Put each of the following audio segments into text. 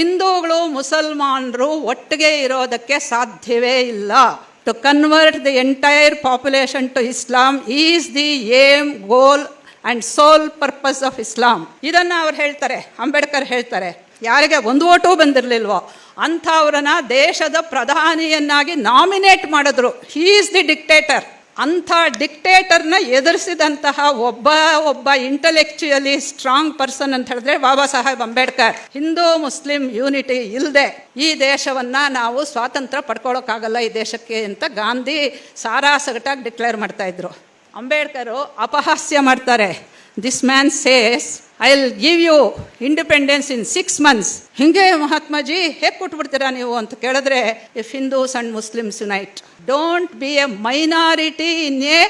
ಹಿಂದೂಗಳು ಮುಸಲ್ಮಾನರು ಒಟ್ಟಿಗೆ ಇರೋದಕ್ಕೆ ಸಾಧ್ಯವೇ ಇಲ್ಲ. To convert the entire population to Islam is the aim goal and sole purpose of Islam ಇದನ್ನು ಅವ್ರು ಹೇಳ್ತಾರೆ, ಅಂಬೇಡ್ಕರ್ ಹೇಳ್ತಾರೆ, ಯಾರಿಗೆ ಒಂದು ಓಟು ಬಂದಿರಲಿಲ್ವೋ ಅಂಥವ್ರನ್ನ ದೇಶದ ಪ್ರಧಾನಿಯನ್ನಾಗಿ ನಾಮಿನೇಟ್ ಮಾಡಿದ್ರು. ಹೀ ಈಸ್ ದಿ ಡಿಕ್ಟೇಟರ್ ಅಂಥ ಡಿಕ್ಟೇಟರ್ನ ಎದುರಿಸಿದಂತಹ ಒಬ್ಬ ಒಬ್ಬ ಇಂಟಲೆಕ್ಚುಯಲಿ ಸ್ಟ್ರಾಂಗ್ ಪರ್ಸನ್ ಅಂತ ಹೇಳಿದ್ರೆ ಬಾಬಾ ಸಾಹೇಬ್ ಅಂಬೇಡ್ಕರ್. ಹಿಂದೂ ಮುಸ್ಲಿಂ ಯೂನಿಟಿ ಇಲ್ಲದೆ ಈ ದೇಶವನ್ನ ನಾವು ಸ್ವಾತಂತ್ರ್ಯ ಪಡ್ಕೊಳ್ಳೋಕ್ಕಾಗಲ್ಲ ಈ ದೇಶಕ್ಕೆ ಅಂತ ಗಾಂಧಿ ಸಾರಾಸಗಟಾಗಿ ಡಿಕ್ಲೇರ್ ಮಾಡ್ತಾ ಇದ್ರು. ಅಂಬೇಡ್ಕರು ಅಪಹಾಸ್ಯ ಮಾಡ್ತಾರೆ. This man says I will give you independence in six months ಹಿಂಗೆ ಮಹಾತ್ಮಾಜಿ ಹೇಗೆ ಕೊಟ್ಬಿಡ್ತೀರಾ ನೀವು? ಅಂತ ಕೇಳಿದ್ರೆ if Hindus and Muslims unite. Don't be a minority in a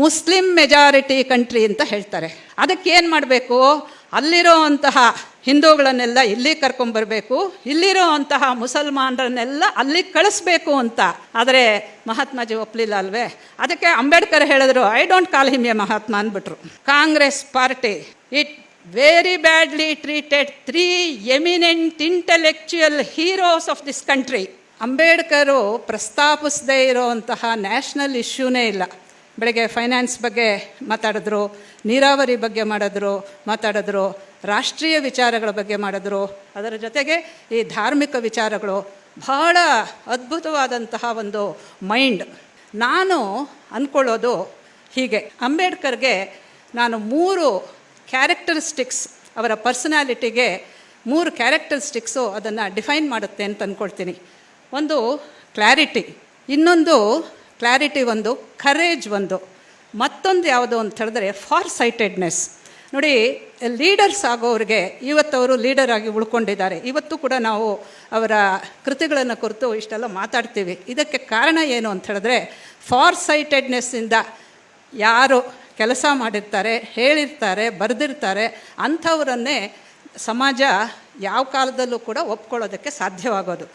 Muslim majority country, ಅಂತ ಹೇಳ್ತಾರೆ. ಅದಕ್ಕೆ ಏನು ಮಾಡಬೇಕು? ಅಲ್ಲಿರೋ ಅಂತಹ ಹಿಂದೂಗಳನ್ನೆಲ್ಲ ಇಲ್ಲಿ ಕರ್ಕೊಂಬರ್ಬೇಕು ಇಲ್ಲಿರೋ ಅಂತಹ ಮುಸಲ್ಮಾನರನ್ನೆಲ್ಲ ಅಲ್ಲಿ ಕಳಿಸ್ಬೇಕು ಅಂತ. ಆದರೆ ಮಹಾತ್ಮಾಜಿ ಒಪ್ಪಲಿಲ್ಲ ಅಲ್ವೇ? ಅದಕ್ಕೆ ಅಂಬೇಡ್ಕರ್ ಹೇಳಿದ್ರು I don't call him a Mahatma ಅಂದ್ಬಿಟ್ರು. Congress party it very badly treated three eminent intellectual heroes of this country Ambedkar ಪ್ರಸ್ತಾಪಿಸದೇ ಇರೋವಂತಹ ನ್ಯಾಷನಲ್ ಇಶ್ಯೂನೇ ಇಲ್ಲ. ಬೆಳಗ್ಗೆ ಫೈನಾನ್ಸ್ ಬಗ್ಗೆ ಮಾತಾಡಿದ್ರು, ನೀರಾವರಿ ಬಗ್ಗೆ ಮಾಡಿದ್ರು, ಮಾತಾಡಿದ್ರು, ರಾಷ್ಟ್ರೀಯ ವಿಚಾರಗಳ ಬಗ್ಗೆ ಮಾಡಿದ್ರು. ಅದರ ಜೊತೆಗೆ ಈ ಧಾರ್ಮಿಕ ವಿಚಾರಗಳು ಬಹಳ ಅದ್ಭುತವಾದಂತಹ ಒಂದು ಮೈಂಡ್ ನಾನು ಅಂದ್ಕೊಳ್ಳೋದು ಹೀಗೆ. ಅಂಬೇಡ್ಕರ್ಗೆ ನಾನು ಮೂರು ಕ್ಯಾರೆಕ್ಟರಿಸ್ಟಿಕ್ಸ್ ಅವರ ಪರ್ಸನಾಲಿಟಿಗೆ ಮೂರು ಕ್ಯಾರೆಕ್ಟರಿಸ್ಟಿಕ್ಸು ಅದನ್ನು ಡಿಫೈನ್ ಮಾಡುತ್ತೆ ಅಂತ ಅಂದ್ಕೊಳ್ತೀನಿ ಒಂದು ಕ್ಲಾರಿಟಿ ಇನ್ನೊಂದು ಕ್ಲಾರಿಟಿ ಒಂದು ಕರೇಜ್ ಒಂದು. ಮತ್ತೊಂದು ಯಾವುದು ಅಂತ ಹೇಳಿದ್ರೆ ಫಾರ್ ಸೈಟೆಡ್ನೆಸ್ ನೋಡಿ ಲೀಡರ್ಸ್ ಆಗೋರಿಗೆ ಇವತ್ತವರು ಲೀಡರ್ ಆಗಿ ಉಳ್ಕೊಂಡಿದ್ದಾರೆ. ಇವತ್ತು ಕೂಡ ನಾವು ಅವರ ಕೃತಿಗಳನ್ನು ಕುರಿತು ಇಷ್ಟೆಲ್ಲ ಮಾತಾಡ್ತೀವಿ. ಇದಕ್ಕೆ ಕಾರಣ ಏನು ಅಂತ ಹೇಳಿದ್ರೆ ಫಾರ್ ಸೈಟೆಡ್ನೆಸ್ಸಿಂದ ಯಾರು ಕೆಲಸ ಮಾಡಿರ್ತಾರೆ, ಹೇಳಿರ್ತಾರೆ, ಬರೆದಿರ್ತಾರೆ, ಅಂಥವರನ್ನೇ ಸಮಾಜ ಯಾವ ಕಾಲದಲ್ಲೂ ಕೂಡ ಒಪ್ಕೊಳ್ಳೋದಕ್ಕೆ ಸಾಧ್ಯವಾಗೋದು.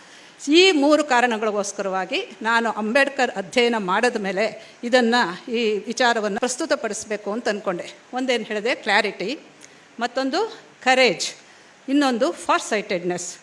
ಈ ಮೂರು ಕಾರಣಗಳಿಗೋಸ್ಕರವಾಗಿ ನಾನು ಅಂಬೇಡ್ಕರ್ ಅಧ್ಯಯನ ಮಾಡಿದ ಮೇಲೆ ಇದನ್ನು ಈ ವಿಚಾರವನ್ನು ಪ್ರಸ್ತುತಪಡಿಸಬೇಕು ಅಂತ ಅಂದ್ಕೊಂಡೆ ಒಂದೇನು ಹೇಳಿದೆ? ಕ್ಲಾರಿಟಿ ಮತ್ತೊಂದು ಕರೇಜ್ ಇನ್ನೊಂದು ಫಾರ್ ಸೈಟೆಡ್ನೆಸ್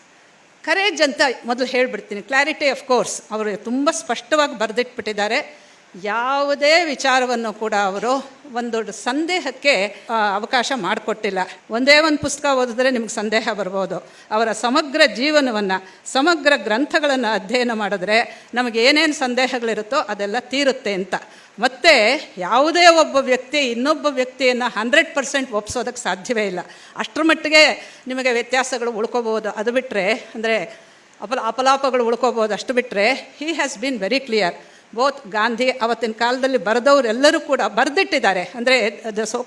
ಕರೇಜ್ ಅಂತ ಮೊದಲು ಹೇಳಿಬಿಡ್ತೀನಿ. ಕ್ಲಾರಿಟಿ ಆಫ್ ಕೋರ್ಸ್ ಅವರು ತುಂಬ ಸ್ಪಷ್ಟವಾಗಿ ಬರೆದಿಟ್ಬಿಟ್ಟಿದ್ದಾರೆ. ಯಾವುದೇ ವಿಚಾರವನ್ನು ಕೂಡ ಅವರು ಒಂದು ಸಂದೇಹಕ್ಕೆ ಅವಕಾಶ ಮಾಡಿಕೊಟ್ಟಿಲ್ಲ. ಒಂದೇ ಒಂದು ಪುಸ್ತಕ ಓದಿದ್ರೆ ನಿಮ್ಗೆ ಸಂದೇಹ ಬರ್ಬೋದು. ಅವರ ಸಮಗ್ರ ಜೀವನವನ್ನು, ಸಮಗ್ರ ಗ್ರಂಥಗಳನ್ನು ಅಧ್ಯಯನ ಮಾಡಿದ್ರೆ ನಮಗೆ ಏನೇನು ಸಂದೇಹಗಳಿರುತ್ತೋ ಅದೆಲ್ಲ ತೀರುತ್ತೆ ಅಂತ. ಮತ್ತು ಯಾವುದೇ ಒಬ್ಬ ವ್ಯಕ್ತಿ ಇನ್ನೊಬ್ಬ ವ್ಯಕ್ತಿಯನ್ನು ಹಂಡ್ರೆಡ್ ಪರ್ಸೆಂಟ್ ಒಪ್ಸೋದಕ್ಕೆ ಸಾಧ್ಯವೇ ಇಲ್ಲ. ಅಷ್ಟರ ಮಟ್ಟಿಗೆ ನಿಮಗೆ ವ್ಯತ್ಯಾಸಗಳು ಉಳ್ಕೋಬೋದು. ಅದು ಬಿಟ್ಟರೆ ಅಂದರೆ ಅಪಲ, ಅಪಲಾಪಗಳು ಉಳ್ಕೋಬೋದು ಅಷ್ಟು ಬಿಟ್ಟರೆ he has been very clear both Gandhi ಅವತ್ತಿನ ಕಾಲದಲ್ಲಿ ಬರೆದವರೆಲ್ಲರೂ ಕೂಡ ಬರೆದಿಟ್ಟಿದ್ದಾರೆ. ಅಂದರೆ the so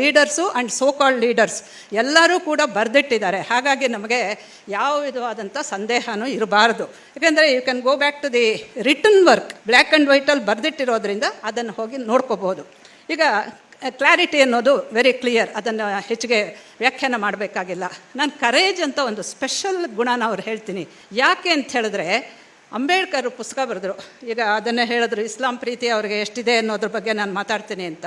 leaders and so called leaders ಎಲ್ಲರೂ ಕೂಡ ಬರೆದಿಟ್ಟಿದ್ದಾರೆ. ಹಾಗಾಗಿ ನಮಗೆ ಯಾವ ವಿಧವಾದಂಥ ಸಂದೇಹನೂ ಇರಬಾರ್ದು. ಯಾಕೆಂದರೆ you can go back to the return work black and ವೈಟಲ್ಲಿ ಬರೆದಿಟ್ಟಿರೋದ್ರಿಂದ ಅದನ್ನು ಹೋಗಿ ನೋಡ್ಕೋಬೋದು ಈಗ ಕ್ಲಾರಿಟಿ ಅನ್ನೋದು ವೆರಿ ಕ್ಲಿಯರ್ ಅದನ್ನು ಹೆಚ್ಚಿಗೆ ವ್ಯಾಖ್ಯಾನ ಮಾಡಬೇಕಾಗಿಲ್ಲ. ನಾನು ಕರೇಜ್ ಅಂತ ಒಂದು ಸ್ಪೆಷಲ್ ಗುಣನ ಅವ್ರು ಹೇಳ್ತೀನಿ. ಯಾಕೆ ಅಂತ ಹೇಳಿದ್ರೆ ಅಂಬೇಡ್ಕರ್ ಪುಸ್ತಕ ಬರೆದ್ರು. ಈಗ ಅದನ್ನೇ ಹೇಳಿದ್ರು, ಇಸ್ಲಾಂ ಪ್ರೀತಿ ಅವ್ರಿಗೆ ಎಷ್ಟಿದೆ ಅನ್ನೋದ್ರ ಬಗ್ಗೆ ನಾನು ಮಾತಾಡ್ತೀನಿ ಅಂತ.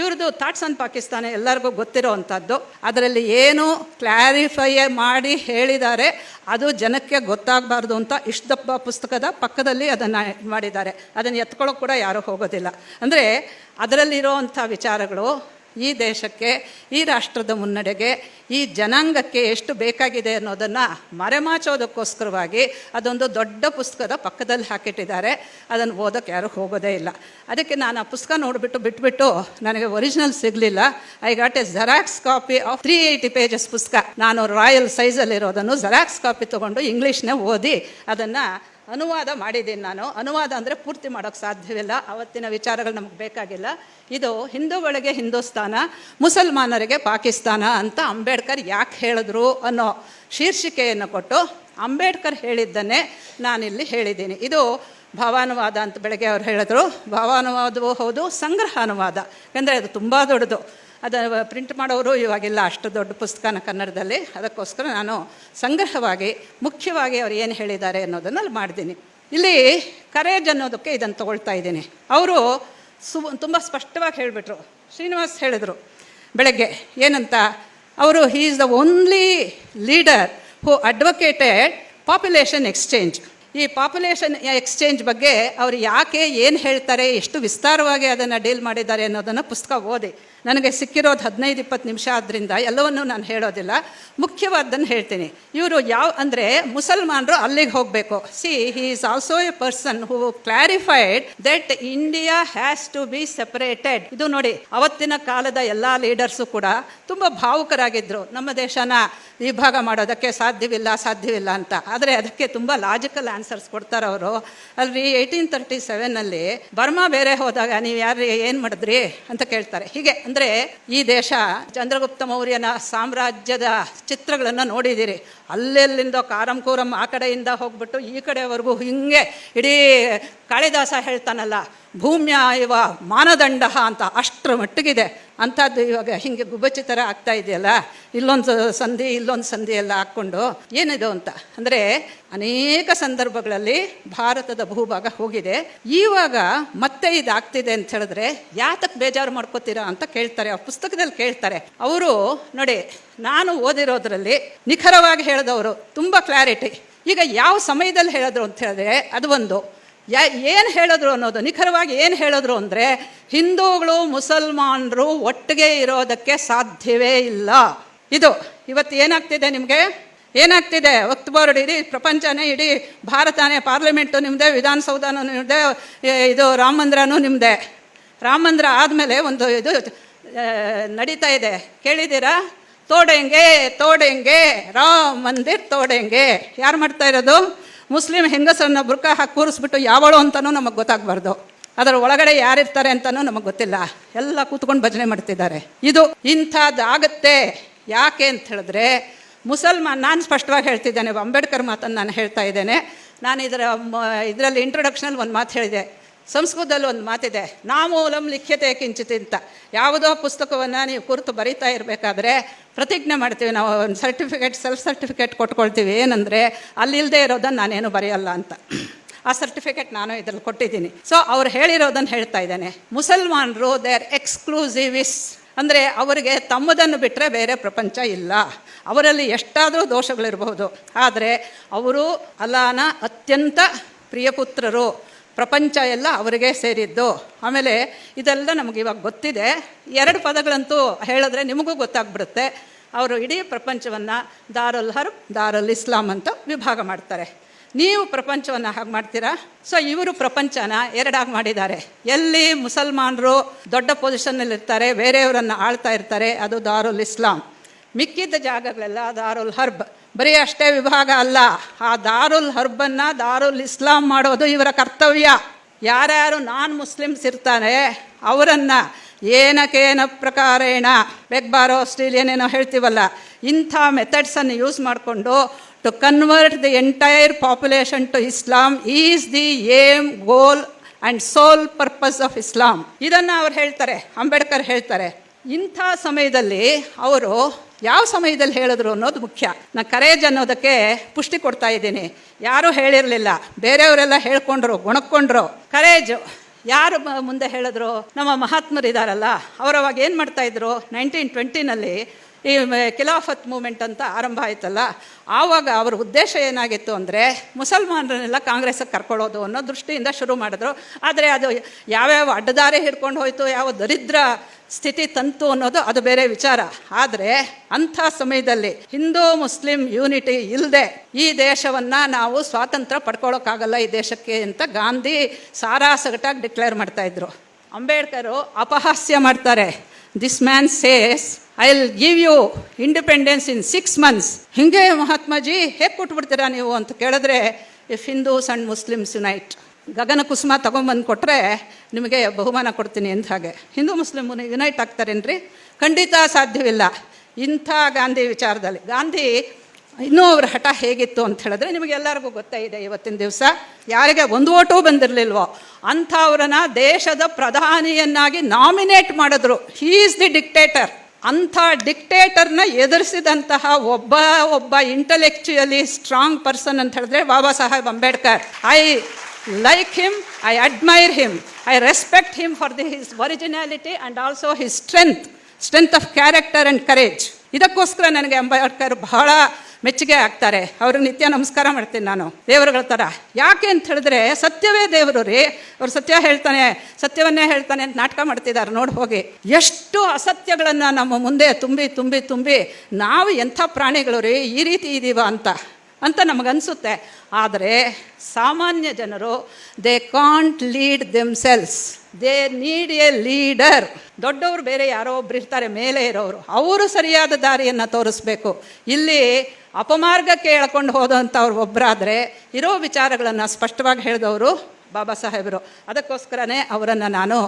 ಇವ್ರದ್ದು ಥಾಟ್ಸ್ ಆನ್ ಪಾಕಿಸ್ತಾನ ಎಲ್ಲರಿಗೂ ಗೊತ್ತಿರೋ ಅಂಥದ್ದು ಅದರಲ್ಲಿ ಏನು ಕ್ಲಾರಿಫೈ ಮಾಡಿ ಹೇಳಿದ್ದಾರೆ, ಅದು ಜನಕ್ಕೆ ಗೊತ್ತಾಗಬಾರ್ದು ಅಂತ ಇಷ್ಟಪ್ಪ ಪುಸ್ತಕದ ಪಕ್ಕದಲ್ಲಿ ಅದನ್ನು ಮಾಡಿದ್ದಾರೆ. ಅದನ್ನು ಎತ್ಕೊಳ್ಳೋಕೆ ಕೂಡ ಯಾರೂ ಹೋಗೋದಿಲ್ಲ. ಅಂದರೆ ಅದರಲ್ಲಿರೋವಂಥ ವಿಚಾರಗಳು ಈ ದೇಶಕ್ಕೆ, ಈ ರಾಷ್ಟ್ರದ ಮುನ್ನಡೆಗೆ, ಈ ಜನಾಂಗಕ್ಕೆ ಎಷ್ಟು ಬೇಕಾಗಿದೆ ಅನ್ನೋದನ್ನು ಮರೆಮಾಚೋದಕ್ಕೋಸ್ಕರವಾಗಿ ಅದೊಂದು ದೊಡ್ಡ ಪುಸ್ತಕದ ಪಕ್ಕದಲ್ಲಿ ಹಾಕಿಟ್ಟಿದ್ದಾರೆ. ಅದನ್ನು ಓದೋಕ್ಕೆ ಯಾರು ಹೋಗೋದೇ ಇಲ್ಲ. ಅದಕ್ಕೆ ನಾನು ಆ ಪುಸ್ತಕ ನೋಡಿಬಿಟ್ಟು ಬಿಟ್ಬಿಟ್ಟು ನನಗೆ ಒರಿಜಿನಲ್ ಸಿಗಲಿಲ್ಲ. I got a Xerox copy of three eighty pages ಪುಸ್ತಕ. ನಾನು ರಾಯಲ್ ಸೈಜಲ್ಲಿರೋದನ್ನು ಜೆರಾಕ್ಸ್ ಕಾಪಿ ತೊಗೊಂಡು ಇಂಗ್ಲೀಷ್ನೇ ಓದಿ ಅದನ್ನು ಅನುವಾದ ಮಾಡಿದ್ದೀನಿ ನಾನು. ಅನುವಾದ ಅಂದರೆ ಪೂರ್ತಿ ಮಾಡೋಕ್ಕೆ ಸಾಧ್ಯವಿಲ್ಲ. ಅವತ್ತಿನ ವಿಚಾರಗಳು ನಮಗೆ ಬೇಕಾಗಿಲ್ಲ. ಇದು ಹಿಂದೂಗಳಿಗೆ ಹಿಂದೂಸ್ತಾನ, ಮುಸಲ್ಮಾನರಿಗೆ ಪಾಕಿಸ್ತಾನ ಅಂತ ಅಂಬೇಡ್ಕರ್ ಯಾಕೆ ಹೇಳಿದ್ರು ಅನ್ನೋ ಶೀರ್ಷಿಕೆಯನ್ನು ಕೊಟ್ಟು ಅಂಬೇಡ್ಕರ್ ಹೇಳಿದ್ದನ್ನೇ ನಾನಿಲ್ಲಿ ಹೇಳಿದ್ದೀನಿ. ಇದು ಭಾವಾನುವಾದ ಅಂತ ಬೆಳಗ್ಗೆ ಅವ್ರು ಹೇಳಿದ್ರು. ಭಾವಾನುವಾದವೂ ಹೌದು ಸಂಗ್ರಹ ಅನುವಾದ ಯಾಕಂದರೆ ಅದು ತುಂಬ ದೊಡ್ಡದು. ಅದು ಪ್ರಿಂಟ್ ಮಾಡೋರು ಇವಾಗಿಲ್ಲ ಅಷ್ಟು ದೊಡ್ಡ ಪುಸ್ತಕನ ಕನ್ನಡದಲ್ಲಿ. ಅದಕ್ಕೋಸ್ಕರ ನಾನು ಸಂಗ್ರಹವಾಗಿ, ಮುಖ್ಯವಾಗಿ ಅವ್ರು ಏನು ಹೇಳಿದ್ದಾರೆ ಅನ್ನೋದನ್ನು ಅಲ್ಲಿ ಮಾಡಿದ್ದೀನಿ ಇಲ್ಲಿ ಕರೇಜ್ ಅನ್ನೋದಕ್ಕೆ ಇದನ್ನು ತಗೊಳ್ತಾ ಇದ್ದೀನಿ. ಅವರು ಸು, ತುಂಬ ಸ್ಪಷ್ಟವಾಗಿ ಹೇಳಿಬಿಟ್ರು. ಶ್ರೀನಿವಾಸ್ ಹೇಳಿದರು ಬೆಳಗ್ಗೆ, ಏನಂತ, ಅವರು he is the only leader who advocated population exchange ಈ ಪಾಪ್ಯುಲೇಷನ್ ಎಕ್ಸ್ಚೇಂಜ್ ಬಗ್ಗೆ ಅವರು ಯಾಕೆ ಏನು ಹೇಳ್ತಾರೆ, ಎಷ್ಟು ವಿಸ್ತಾರವಾಗಿ ಅದನ್ನು ಡೀಲ್ ಮಾಡಿದ್ದಾರೆ ಅನ್ನೋದನ್ನು ಪುಸ್ತಕ ಓದಿ. ನನಗೆ ಸಿಕ್ಕಿರೋದು ಹದಿನೈದು, ಇಪ್ಪತ್ತು ನಿಮಿಷ ಆದ್ದರಿಂದ ಎಲ್ಲವನ್ನೂ ನಾನು ಹೇಳೋದಿಲ್ಲ. ಮುಖ್ಯವಾದ್ದನ್ನು ಹೇಳ್ತೀನಿ. ಇವರು ಯಾವ, ಅಂದರೆ ಮುಸಲ್ಮಾನರು ಅಲ್ಲಿಗೆ ಹೋಗಬೇಕು. See he is also a person who clarified that India has to be separated ಇದು ನೋಡಿ, ಅವತ್ತಿನ ಕಾಲದ ಎಲ್ಲ ಲೀಡರ್ಸು ಕೂಡ ತುಂಬ ಭಾವುಕರಾಗಿದ್ದರು ನಮ್ಮ ದೇಶನ ವಿಭಾಗ ಮಾಡೋದಕ್ಕೆ ಸಾಧ್ಯವಿಲ್ಲ ಸಾಧ್ಯವಿಲ್ಲ ಅಂತ. ಆದರೆ ಅದಕ್ಕೆ ತುಂಬ ಲಾಜಿಕಲ್ ಆನ್ಸರ್ಸ್ ಕೊಡ್ತಾರೆ ಅವರು. ಅಲ್ಲಿ ಏಯ್ಟೀನ್ ತರ್ಟಿ ಸೆವೆನಲ್ಲಿ ಬರ್ಮಾ ಬೇರೆ ಹೋದಾಗ ನೀವು ಯಾರು ಏನು ಮಾಡಿದ್ರಿ ಅಂತ ಕೇಳ್ತಾರೆ. ಹೀಗೆ ಅಂದರೆ ಈ ದೇಶ ಚಂದ್ರಗುಪ್ತ ಮೌರ್ಯನ ಸಾಮ್ರಾಜ್ಯದ ಚಿತ್ರಗಳನ್ನು ನೋಡಿದ್ದೀರಿ. ಅಲ್ಲೆಲ್ಲಿಂದ ಕಾರಂಕೂರಂ ಆ ಕಡೆಯಿಂದ ಹೋಗ್ಬಿಟ್ಟು ಈ ಕಡೆವರೆಗೂ ಹಿಂಗೆ ಇಡೀ ಕಾಳಿದಾಸ ಹೇಳ್ತಾನಲ್ಲ ಭೂಮ್ಯ ಇವ ಮಾನದಂಡ ಅಂತ ಅಷ್ಟರ ಮಟ್ಟಿಗಿದೆ. ಅಂಥದ್ದು ಇವಾಗ ಹಿಂಗೆ ಗುಬ್ಬಚ್ಚಿ ಥರ ಆಗ್ತಾ ಇದೆಯಲ್ಲ, ಇಲ್ಲೊಂದು ಸಂಧಿ ಇಲ್ಲೊಂದು ಸಂಧಿ ಎಲ್ಲ ಹಾಕ್ಕೊಂಡು ಏನಿದು ಅಂತ ಅಂದರೆ ಅನೇಕ ಸಂದರ್ಭಗಳಲ್ಲಿ ಭಾರತದ ಭೂಭಾಗ ಹೋಗಿದೆ. ಇವಾಗ ಮತ್ತೆ ಇದಾಗ್ತಿದೆ ಅಂತ ಹೇಳಿದ್ರೆ ಯಾತಕ್ಕೆ ಬೇಜಾರು ಮಾಡ್ಕೋತೀರಾ ಅಂತ ಕೇಳ್ತಾರೆ, ಆ ಪುಸ್ತಕದಲ್ಲಿ ಕೇಳ್ತಾರೆ. ಅವರು ನೋಡಿ, ನಾನು ಓದಿರೋದ್ರಲ್ಲಿ ನಿಖರವಾಗಿ ಹೇಳಿದವರು ತುಂಬ ಕ್ಲಾರಿಟಿ ಈಗ ಯಾವ ಸಮಯದಲ್ಲಿ ಹೇಳಿದ್ರು ಅಂತ ಹೇಳಿದ್ರೆ ಅದು ಒಂದು. ಯಾ, ಏನು ಹೇಳಿದ್ರು ಅನ್ನೋದು, ನಿಖರವಾಗಿ ಏನು ಹೇಳಿದ್ರು ಅಂದರೆ, ಹಿಂದೂಗಳು ಮುಸಲ್ಮಾನರು ಒಟ್ಟಿಗೆ ಇರೋದಕ್ಕೆ ಸಾಧ್ಯವೇ ಇಲ್ಲ. ಇದು, ಇವತ್ತು ಏನಾಗ್ತಿದೆ ನಿಮಗೆ? ಏನಾಗ್ತಿದೆ? ವಕ್ತ್ ಬೋರ್ಡ್ ಇಡೀ ಪ್ರಪಂಚನೇ, ಇಡೀ ಭಾರತನೇ, ಪಾರ್ಲಿಮೆಂಟು ನಿಮ್ಮದೇ ವಿಧಾನಸೌಧನೂ ನಿಮ್ಮದೇ ಇದು ರಾಮ ಮಂದಿರನೂ ನಿಮ್ಮದೇ ರಾಮ ಮಂದಿರ ಆದಮೇಲೆ ಒಂದು ಇದು ನಡೀತಾ ಇದೆ. ಕೇಳಿದ್ದೀರಾ? ತೋಡೆಂಗೆ ತೋಡೆಂಗೆ, ರಾಮ ಮಂದಿರ್ ತೋಡೆಂಗೆ. ಯಾರು ಮಾಡ್ತಾ ಇರೋದು? ಮುಸ್ಲಿಂ ಹೆಂಗಸರನ್ನ ಬುರ್ಕ ಹಾಕಿ ಕೂರಿಸ್ಬಿಟ್ಟು ಯಾವಳು ಅಂತಲೂ ನಮಗೆ ಗೊತ್ತಾಗಬಾರ್ದು. ಅದರ ಒಳಗಡೆ ಯಾರಿರ್ತಾರೆ ಅಂತಲೂ ನಮಗೆ ಗೊತ್ತಿಲ್ಲ. ಎಲ್ಲ ಕೂತ್ಕೊಂಡು ಭಜನೆ ಮಾಡ್ತಿದ್ದಾರೆ. ಇದು ಇಂಥದ್ದಾಗತ್ತೆ ಯಾಕೆ ಅಂತ ಹೇಳಿದ್ರೆ, ಮುಸಲ್ಮಾನ್, ನಾನು ಸ್ಪಷ್ಟವಾಗಿ ಹೇಳ್ತಿದ್ದೇನೆ, ಅಂಬೇಡ್ಕರ್ ಮಾತನ್ನು ನಾನು ಹೇಳ್ತಾ ಇದ್ದೇನೆ. ನಾನು ಇದರ ಇದರಲ್ಲಿ ಇಂಟ್ರೊಡಕ್ಷನಲ್ಲಿ ಒಂದು ಮಾತು ಹೇಳಿದೆ. ಸಂಸ್ಕೃತದಲ್ಲಿ ಒಂದು ಮಾತಿದೆ ನಾಮೂಲಂ ಲಿಖ್ಯತೆ ಕಿಂಚಿತ್ ಅಂತ. ಯಾವುದೋ ಪುಸ್ತಕವನ್ನು ನೀವು ಕುರಿತು ಬರಿತಾ ಇರಬೇಕಾದ್ರೆ ಪ್ರತಿಜ್ಞೆ ಮಾಡ್ತೀವಿ ನಾವು, ಒಂದು ಸರ್ಟಿಫಿಕೇಟ್, ಸೆಲ್ಫ್ ಸರ್ಟಿಫಿಕೇಟ್ ಕೊಟ್ಕೊಳ್ತೀವಿ. ಏನಂದರೆ ಅಲ್ಲಿಲ್ಲದೆ ಇರೋದನ್ನು ನಾನೇನು ಬರೆಯಲ್ಲ ಅಂತ. ಆ ಸರ್ಟಿಫಿಕೇಟ್ ನಾನು ಇದರಲ್ಲಿ ಕೊಟ್ಟಿದ್ದೀನಿ. ಸೊ ಅವ್ರು ಹೇಳಿರೋದನ್ನು ಹೇಳ್ತಾ ಇದ್ದಾನೆ. ಮುಸಲ್ಮಾನರು ದೇ ಆರ್ ಎಕ್ಸ್ಕ್ಲೂಸಿವಿಸ್ ಅಂದರೆ, ಅವರಿಗೆ ತಮ್ಮದನ್ನು ಬಿಟ್ಟರೆ ಬೇರೆ ಪ್ರಪಂಚ ಇಲ್ಲ. ಅವರಲ್ಲಿ ಎಷ್ಟಾದರೂ ದೋಷಗಳಿರಬಹುದು. ಆದರೆ, ಅವರು ಅಲ್ಲಾನ ಅತ್ಯಂತ ಪ್ರಿಯಪುತ್ರರು ಪ್ರಪಂಚ ಎಲ್ಲ ಅವರಿಗೆ ಸೇರಿದ್ದು. ಆಮೇಲೆ ಇದೆಲ್ಲ ನಮಗೆ ಇವಾಗ ಗೊತ್ತಿದೆ. ಎರಡು ಪದಗಳಂತೂ ಹೇಳಿದ್ರೆ ನಿಮಗೂ ಗೊತ್ತಾಗ್ಬಿಡುತ್ತೆ. ಅವರು ಇಡೀ ಪ್ರಪಂಚವನ್ನು ದಾರುಲ್ ಹರ್ಬ್, ದಾರುಲ್ ಇಸ್ಲಾಂ ಅಂತ ವಿಭಾಗ ಮಾಡ್ತಾರೆ. ನೀವು ಪ್ರಪಂಚವನ್ನು ಹಾಗೆ ಮಾಡ್ತೀರಾ? ಸೊ ಇವರು ಪ್ರಪಂಚನ ಎರಡಾಗಿ ಮಾಡಿದ್ದಾರೆ. ಎಲ್ಲಿ ಮುಸಲ್ಮಾನರು ದೊಡ್ಡ ಪೊಸಿಷನ್ನಲ್ಲಿ ಇರ್ತಾರೆ ಬೇರೆಯವರನ್ನು ಆಳ್ತಾ ಇರ್ತಾರೆ, ಅದು ದಾರುಲ್ ಇಸ್ಲಾಂ. ಮಿಕ್ಕಿದ್ದ ಜಾಗಗಳೆಲ್ಲ ದಾರುಲ್ ಹರ್ಬ್. ಬರೀ ಅಷ್ಟೇ ವಿಭಾಗ ಅಲ್ಲ. ಆ ದಾರುಲ್ ಹರ್ಬನ್ನು ದಾರುಲ್ ಇಸ್ಲಾಂ ಮಾಡೋದು ಇವರ ಕರ್ತವ್ಯ. ಯಾರ್ಯಾರು ನಾನ್ ಮುಸ್ಲಿಮ್ಸ್ ಇರ್ತಾರೆ, ಅವರನ್ನು ಏನಕೇನ ಪ್ರಕಾರೇಣ ಬೆಗ್ಬಾರೋ ಆಸ್ಟ್ರೇಲಿಯನ್ ಏನೋ ಹೇಳ್ತೀವಲ್ಲ, ಇಂಥ ಮೆಥಡ್ಸನ್ನು ಯೂಸ್ ಮಾಡಿಕೊಂಡು to convert the entire population to Islam is the aim goal and sole purpose of Islam ಇದನ್ನು ಅವ್ರು ಹೇಳ್ತಾರೆ, ಅಂಬೇಡ್ಕರ್ ಹೇಳ್ತಾರೆ. ಇಂಥ ಸಮಯದಲ್ಲಿ ಅವರು ಯಾವ ಸಮಯದಲ್ಲಿ ಹೇಳಿದ್ರು ಅನ್ನೋದು ಮುಖ್ಯ. ನಾನು ಕರೇಜ್ ಅನ್ನೋದಕ್ಕೆ ಪುಷ್ಟಿ ಕೊಡ್ತಾ ಇದ್ದೀನಿ. ಯಾರೂ ಹೇಳಿರಲಿಲ್ಲ. ಬೇರೆಯವರೆಲ್ಲ ಹೇಳ್ಕೊಂಡ್ರು, ಗುಣಕ್ಕೊಂಡ್ರು. ಕರೇಜು ಯಾರು ಮುಂದೆ ಹೇಳಿದ್ರು? ನಮ್ಮ ಮಹಾತ್ಮರು ಇದ್ದಾರಲ್ಲ ಅವರು ಅವಾಗ ಏನು ಮಾಡ್ತಾಯಿದ್ರು ನೈನ್ಟೀನ್ ಟ್ವೆಂಟಿನಲ್ಲಿ ಈ ಖಿಲಾಫತ್ ಮೂಮೆಂಟ್ ಅಂತ ಆರಂಭ ಆಯ್ತಲ್ಲ, ಆವಾಗ ಅವರ ಉದ್ದೇಶ ಏನಾಗಿತ್ತು ಅಂದರೆ ಮುಸಲ್ಮಾನರನ್ನೆಲ್ಲ ಕಾಂಗ್ರೆಸ್ಗೆ ಕರ್ಕೊಳ್ಳೋದು ಅನ್ನೋ ದೃಷ್ಟಿಯಿಂದ ಶುರು ಮಾಡಿದ್ರು. ಆದರೆ ಅದು ಯಾವ್ಯಾವ ಅಡ್ಡದಾರಿ ಹಿಡ್ಕೊಂಡು ಹೋಯಿತು, ಯಾವ ದರಿದ್ರ ಸ್ಥಿತಿ ತಂತು ಅನ್ನೋದು ಅದು ಬೇರೆ ವಿಚಾರ. ಆದರೆ ಅಂಥ ಸಮಯದಲ್ಲಿ ಹಿಂದೂ ಮುಸ್ಲಿಂ ಯೂನಿಟಿ ಇಲ್ಲದೆ ಈ ದೇಶವನ್ನು ನಾವು ಸ್ವಾತಂತ್ರ್ಯ ಪಡ್ಕೊಳ್ಳೋಕ್ಕಾಗಲ್ಲ ಈ ದೇಶಕ್ಕೆ ಅಂತ ಗಾಂಧಿ ಸಾರಾಸಗಟಾಗಿ ಡಿಕ್ಲೇರ್ ಮಾಡ್ತಾಯಿದ್ರು ಅಂಬೇಡ್ಕರು ಅಪಹಾಸ್ಯ ಮಾಡ್ತಾರೆ. This man says I will give you independence in six months ಹಿಂಗೆ ಮಹಾತ್ಮಾಜಿ ಹೇಗೆ ಕೊಟ್ಬಿಡ್ತೀರಾ ನೀವು ಅಂತ ಕೇಳಿದ್ರೆ if Hindus and Muslims unite ಗಗನ ಕುಸುಮ ತೊಗೊಂಬಂದು ಕೊಟ್ಟರೆ ನಿಮಗೆ ಬಹುಮಾನ ಕೊಡ್ತೀನಿ ಅಂತ ಹಾಗೆ. ಹಿಂದೂ ಮುಸ್ಲಿಮ್ ಯುನೈಟ್ ಆಗ್ತಾರೇನ್ರಿ? ಖಂಡಿತ ಸಾಧ್ಯವಿಲ್ಲ. ಇಂಥ ಗಾಂಧಿ ವಿಚಾರದಲ್ಲಿ. ಗಾಂಧಿ ಇನ್ನೂ ಅವ್ರ ಹಠ ಹೇಗಿತ್ತು ಅಂತ ಹೇಳಿದ್ರೆ ನಿಮಗೆಲ್ಲರಿಗೂ ಇದೆ ಇವತ್ತಿನ ದಿವಸ. ಯಾರಿಗೆ ಒಂದು ಓಟು ಬಂದಿರಲಿಲ್ವೋ, ಅಂಥವ್ರನ್ನ ದೇಶದ ಪ್ರಧಾನಿಯನ್ನಾಗಿ ನಾಮಿನೇಟ್ ಮಾಡಿದ್ರು. ಹೀ ಈಸ್ ದಿ ಡಿಕ್ಟೇಟರ್ ಅಂಥ ಡಿಕ್ಟೇಟರ್ನ ಎದುರಿಸಿದಂತಹ ಒಬ್ಬ ಒಬ್ಬ ಇಂಟಲೆಕ್ಚುಯಲಿ ಸ್ಟ್ರಾಂಗ್ ಪರ್ಸನ್ ಅಂತ ಹೇಳಿದ್ರೆ Baba Saheb Ambedkar. I like him I admire him I respect him for the his originality and also his strength strength of character and courage ಇದಕ್ಕೋಸ್ಕರ ನನಗೆ ಅಂಬೇಡ್ಕರ್ ಬಹಳ ಮೆಚ್ಚುಗೆ ಆಗ್ತಾರೆ. ಅವ್ರಿಗೆ ನಿತ್ಯ ನಮಸ್ಕಾರ ಮಾಡ್ತೀನಿ ನಾನು, ದೇವರುಗಳ ಥರ. ಯಾಕೆ ಅಂತ ಹೇಳಿದ್ರೆ, ಸತ್ಯವೇ ದೇವರು ರೀ. ಅವ್ರು ಸತ್ಯ ಹೇಳ್ತಾನೆ, ಸತ್ಯವನ್ನೇ ಹೇಳ್ತಾನೆ ಅಂತ ನಾಟಕ ಮಾಡ್ತಿದ್ದಾರೆ, ನೋಡಿ ಹೋಗಿ. ಎಷ್ಟು ಅಸತ್ಯಗಳನ್ನು ನಮ್ಮ ಮುಂದೆ ತುಂಬಿ ತುಂಬಿ ತುಂಬಿ ನಾವು ಎಂಥ ಪ್ರಾಣಿಗಳು ರೀ, ಈ ರೀತಿ ಇದ್ದೀವ ಅಂತ ಅಂತ ನಮಗನ್ಸುತ್ತೆ. ಆದರೆ ಸಾಮಾನ್ಯ ಜನರು they can't lead themselves they need a leader ದೊಡ್ಡವರು ಬೇರೆ ಯಾರೋ ಒಬ್ರು ಇರ್ತಾರೆ, ಮೇಲೆ ಇರೋರು. ಅವರು ಸರಿಯಾದ ದಾರಿಯನ್ನು ತೋರಿಸ್ಬೇಕು. ಇಲ್ಲಿ ಅಪಮಾರ್ಗಕ್ಕೆ ಎಳ್ಕೊಂಡು ಹೋದಂಥವ್ರು ಒಬ್ಬರಾದರೆ ಇರೋ ವಿಚಾರಗಳನ್ನು ಸ್ಪಷ್ಟವಾಗಿ ಹೇಳಿದವರು ಬಾಬಾ ಸಾಹೇಬರು. ಅದಕ್ಕೋಸ್ಕರನೇ ಅವರನ್ನು ನಾನು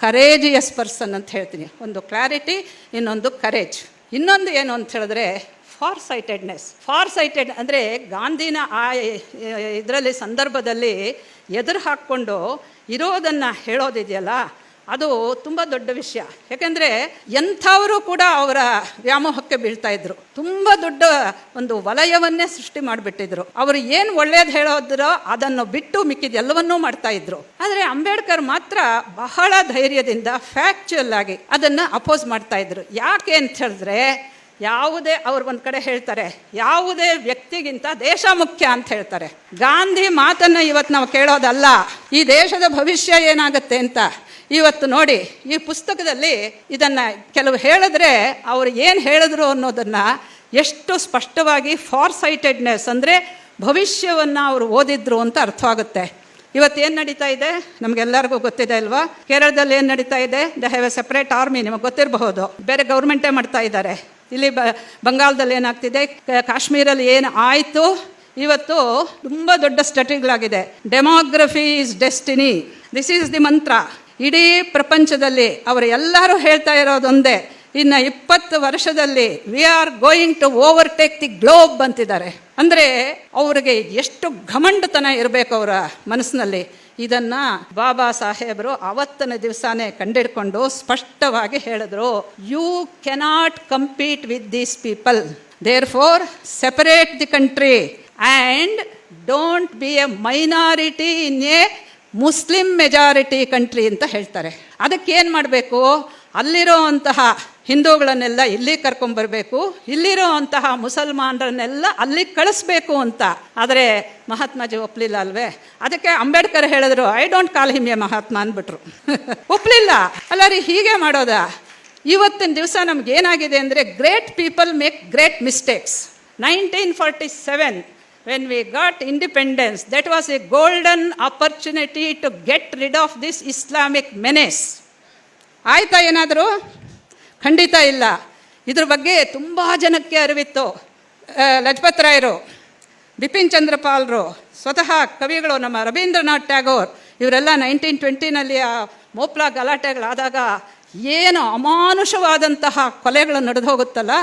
ಕರೇಜಿಯಸ್ ಪರ್ಸನ್ ಅಂತ ಹೇಳ್ತೀನಿ. ಒಂದು ಕ್ಲಾರಿಟಿ ಇನ್ನೊಂದು ಕರೇಜ್ ಇನ್ನೊಂದು ಏನು ಅಂತ ಹೇಳಿದ್ರೆ ಫಾರ್ ಸೈಟೆಡ್ನೆಸ್ ಫಾರ್ ಸೈಟೆಡ್ ಅಂದರೆ ಗಾಂಧಿನ ಆ, ಇದರಲ್ಲಿ, ಸಂದರ್ಭದಲ್ಲಿ ಎದುರು ಹಾಕ್ಕೊಂಡು ಇರೋದನ್ನು ಹೇಳೋದಿದೆಯಲ್ಲ, ಅದು ತುಂಬ ದೊಡ್ಡ ವಿಷಯ. ಯಾಕೆಂದರೆ ಎಂಥವರು ಕೂಡ ಅವರ ವ್ಯಾಮೋಹಕ್ಕೆ ಬೀಳ್ತಾ ಇದ್ರು. ತುಂಬ ದೊಡ್ಡ ಒಂದು ವಲಯವನ್ನೇ ಸೃಷ್ಟಿ ಮಾಡಿಬಿಟ್ಟಿದ್ರು. ಅವರು ಏನು ಒಳ್ಳೇದು ಹೇಳೋದ್ರೋ ಅದನ್ನು ಬಿಟ್ಟು ಮಿಕ್ಕಿದ ಎಲ್ಲವನ್ನೂ ಮಾಡ್ತಾ ಇದ್ರು. ಆದರೆ ಅಂಬೇಡ್ಕರ್ ಮಾತ್ರ ಬಹಳ ಧೈರ್ಯದಿಂದ ಫ್ಯಾಕ್ಚುಯಲ್ ಆಗಿ ಅದನ್ನು ಅಪೋಸ್ ಮಾಡ್ತಾ ಇದ್ರು. ಯಾಕೆ ಅಂತ ಹೇಳಿದ್ರೆ ಯಾವುದೇ, ಅವ್ರು ಒಂದು ಕಡೆ ಹೇಳ್ತಾರೆ, ಯಾವುದೇ ವ್ಯಕ್ತಿಗಿಂತ ದೇಶ ಮುಖ್ಯ ಅಂತ ಹೇಳ್ತಾರೆ. ಗಾಂಧಿ ಮಾತನ್ನು ಇವತ್ತು ನಾವು ಕೇಳೋದಲ್ಲ, ಈ ದೇಶದ ಭವಿಷ್ಯ ಏನಾಗುತ್ತೆ ಅಂತ. ಇವತ್ತು ನೋಡಿ, ಈ ಪುಸ್ತಕದಲ್ಲಿ ಇದನ್ನು ಕೆಲವು ಹೇಳಿದ್ರೆ ಅವರು ಏನು ಹೇಳಿದ್ರು ಅನ್ನೋದನ್ನು ಎಷ್ಟು ಸ್ಪಷ್ಟವಾಗಿ ಫಾರ್ ಸೈಟೆಡ್ನೆಸ್ ಅಂದರೆ ಭವಿಷ್ಯವನ್ನು ಅವರು ಓದಿದ್ರು ಅಂತ ಅರ್ಥವಾಗುತ್ತೆ. ಇವತ್ತು ಏನು ನಡೀತಾ ಇದೆ? ನಮಗೆಲ್ಲರಿಗೂ ಗೊತ್ತಿದೆ ಅಲ್ವಾ? ಕೇರಳದಲ್ಲಿ ಏನು ನಡೀತಾ ಇದೆ? They have a separate army ನಿಮಗೆ ಗೊತ್ತಿರಬಹುದು. ಬೇರೆ ಗೌರ್ಮೆಂಟೇ ಮಾಡ್ತಾ ಇದ್ದಾರೆ. ಇಲ್ಲಿ ಬ ಬಂಗಾಳದಲ್ಲಿ ಏನಾಗ್ತಿದೆ? ಕಾಶ್ಮೀರಲ್ಲಿ ಏನು ಆಯಿತು? ಇವತ್ತು ತುಂಬ ದೊಡ್ಡ ಸ್ಟಡಿಗಳಾಗಿದೆ demography is destiny. This is the mantra ಇಡೀ ಪ್ರಪಂಚದಲ್ಲಿ ಅವರು ಎಲ್ಲರೂ ಹೇಳ್ತಾ ಇರೋದೊಂದೇ ಇನ್ನು ಇಪ್ಪತ್ತು ವರ್ಷದಲ್ಲಿ we are going to overtake the globe ಅಂತಿದ್ದಾರೆ. ಅಂದರೆ ಅವರಿಗೆ ಎಷ್ಟು ಘಮಂಡತನ ಇರಬೇಕು ಅವರ ಮನಸ್ಸಿನಲ್ಲಿ. ಇದನ್ನ ಬಾಬಾ ಸಾಹೇಬರು ಅವತ್ತಿನ ದಿವಸನೇ ಕಂಡಿಡ್ಕೊಂಡು ಸ್ಪಷ್ಟವಾಗಿ ಹೇಳಿದ್ರು. You cannot compete with these people therefore separate the country and don't be a minority in a Muslim majority country ಅಂತ ಹೇಳ್ತಾರೆ. ಅದಕ್ಕೆ ಮಾಡಬೇಕು ಮಾಡಬೇಕು? ಅಲ್ಲಿರೋವಂತಹ ಹಿಂದೂಗಳನ್ನೆಲ್ಲ ಇಲ್ಲಿ ಕರ್ಕೊಂಬರಬೇಕು ಇಲ್ಲಿರೋ ಅಂತಹ ಮುಸಲ್ಮಾನರನ್ನೆಲ್ಲ ಅಲ್ಲಿ ಕಳಿಸ್ಬೇಕು ಅಂತ. ಆದರೆ ಮಹಾತ್ಮಾಜಿ ಒಪ್ಪಲಿಲ್ಲ ಅಲ್ವೇ? ಅದಕ್ಕೆ ಅಂಬೇಡ್ಕರ್ ಹೇಳಿದ್ರು I don't call him a Mahatma ಅಂದ್ಬಿಟ್ರು. ಒಪ್ಪಲಿಲ್ಲ ಅಲ್ಲ ರೀ, ಹೀಗೆ ಮಾಡೋದಾ? ಇವತ್ತಿನ ದಿವಸ ನಮ್ಗೆ ಏನಾಗಿದೆ ಅಂದರೆ great people make great mistakes nineteen forty seven when we got independence that was a golden opportunity to get rid of this Islamic menace ಆಯ್ತಾ ಏನಾದರೂ? ಖಂಡಿತ ಇಲ್ಲ. ಇದ್ರ ಬಗ್ಗೆ ತುಂಬ ಜನಕ್ಕೆ ಅರಿವಿತ್ತು. ಲಜಪತ್ ರಾಯರು, ಬಿಪಿನ್ ಚಂದ್ರಪಾಲ್ರು, ಸ್ವತಃ ಕವಿಗಳು ನಮ್ಮ ರವೀಂದ್ರನಾಥ್ ಟ್ಯಾಗೋರ್, ಇವರೆಲ್ಲ ನೈನ್ಟೀನ್ ಟ್ವೆಂಟಿನಲ್ಲಿ ಆ ಮೋಪ್ಲಾ ಗಲಾಟೆಗಳಾದಾಗ ಏನು ಅಮಾನುಷವಾದಂತಹ ಕೊಲೆಗಳು ನಡೆದು ಹೋಗುತ್ತಲ್ಲ,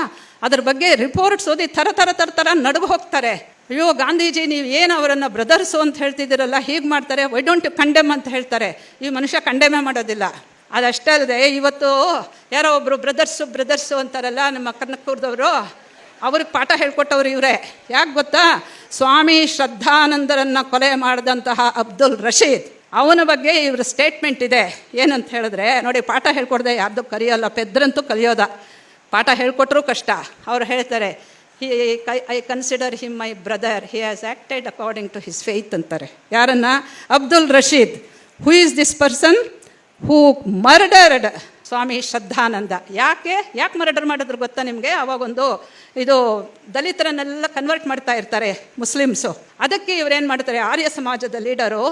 ಅದ್ರ ಬಗ್ಗೆ ರಿಪೋರ್ಟ್ಸ್ ಓದಿ ಥರ ಥರ ಥರ ಥರ ನಡುಗು ಹೋಗ್ತಾರೆ. ಅಯ್ಯೋ, ಗಾಂಧೀಜಿ, ನೀವು ಏನು ಅವರನ್ನು ಬ್ರದರ್ಸು ಅಂತ ಹೇಳ್ತಿದ್ದೀರಲ್ಲ, ಹೀಗೆ ಮಾಡ್ತಾರೆ ವೈ ಡೋಂಟ್ ಕಂಡೆಮ್ ಅಂತ ಹೇಳ್ತಾರೆ. ಈ ಮನುಷ್ಯ ಕಂಡೆಮೆ ಮಾಡೋದಿಲ್ಲ. ಅದಷ್ಟೇ ಅಲ್ಲದೆ ಇವತ್ತು ಯಾರೋ ಒಬ್ಬರು ಬ್ರದರ್ಸು ಬ್ರದರ್ಸು ಅಂತಾರಲ್ಲ ನಮ್ಮ ಕರ್ನಕೂರ್ದವರು ಅವ್ರಿಗೆ ಪಾಠ ಹೇಳ್ಕೊಟ್ಟವ್ರು ಇವರೇ. ಯಾಕೆ ಗೊತ್ತಾ? ಸ್ವಾಮಿ ಶ್ರದ್ಧಾನಂದರನ್ನು ಕೊಲೆ ಮಾಡಿದಂತಹ ಅಬ್ದುಲ್ ರಶೀದ್, ಅವನ ಬಗ್ಗೆ ಇವರ ಸ್ಟೇಟ್ಮೆಂಟ್ ಇದೆ. ಏನಂತ ಹೇಳಿದ್ರೆ, ನೋಡಿ, ಪಾಠ ಹೇಳ್ಕೊಡ್ದೆ ಯಾರ್ದು ಕಲಿಯೋಲ್ಲ ಪೆದ್ರಂತೂ ಕಲಿಯೋದ. ಪಾಠ ಹೇಳ್ಕೊಟ್ರೂ ಕಷ್ಟ. ಅವ್ರು ಹೇಳ್ತಾರೆ he I consider him my brother he has acted according to his faith ಅಂತಾರೆ. ಯಾರನ್ನ? Abdul Rashid. Who is this person who murdered Swami Shraddhanand ಯಾಕೆ? ಯಾಕೆ ಮರ್ಡರ್ ಮಾಡಿದ್ರು ಗೊತ್ತಾ ನಿಮಗೆ? ಅವಾಗೊಂದು ಇದು ದಲಿತರನ್ನೆಲ್ಲ ಕನ್ವರ್ಟ್ ಮಾಡ್ತಾ ಇರ್ತಾರೆ ಮುಸ್ಲಿಮ್ಸು. ಅದಕ್ಕೆ ಇವರೇನು ಮಾಡ್ತಾರೆ? ಆರ್ಯ ಸಮಾಜದ ಲೀಡರು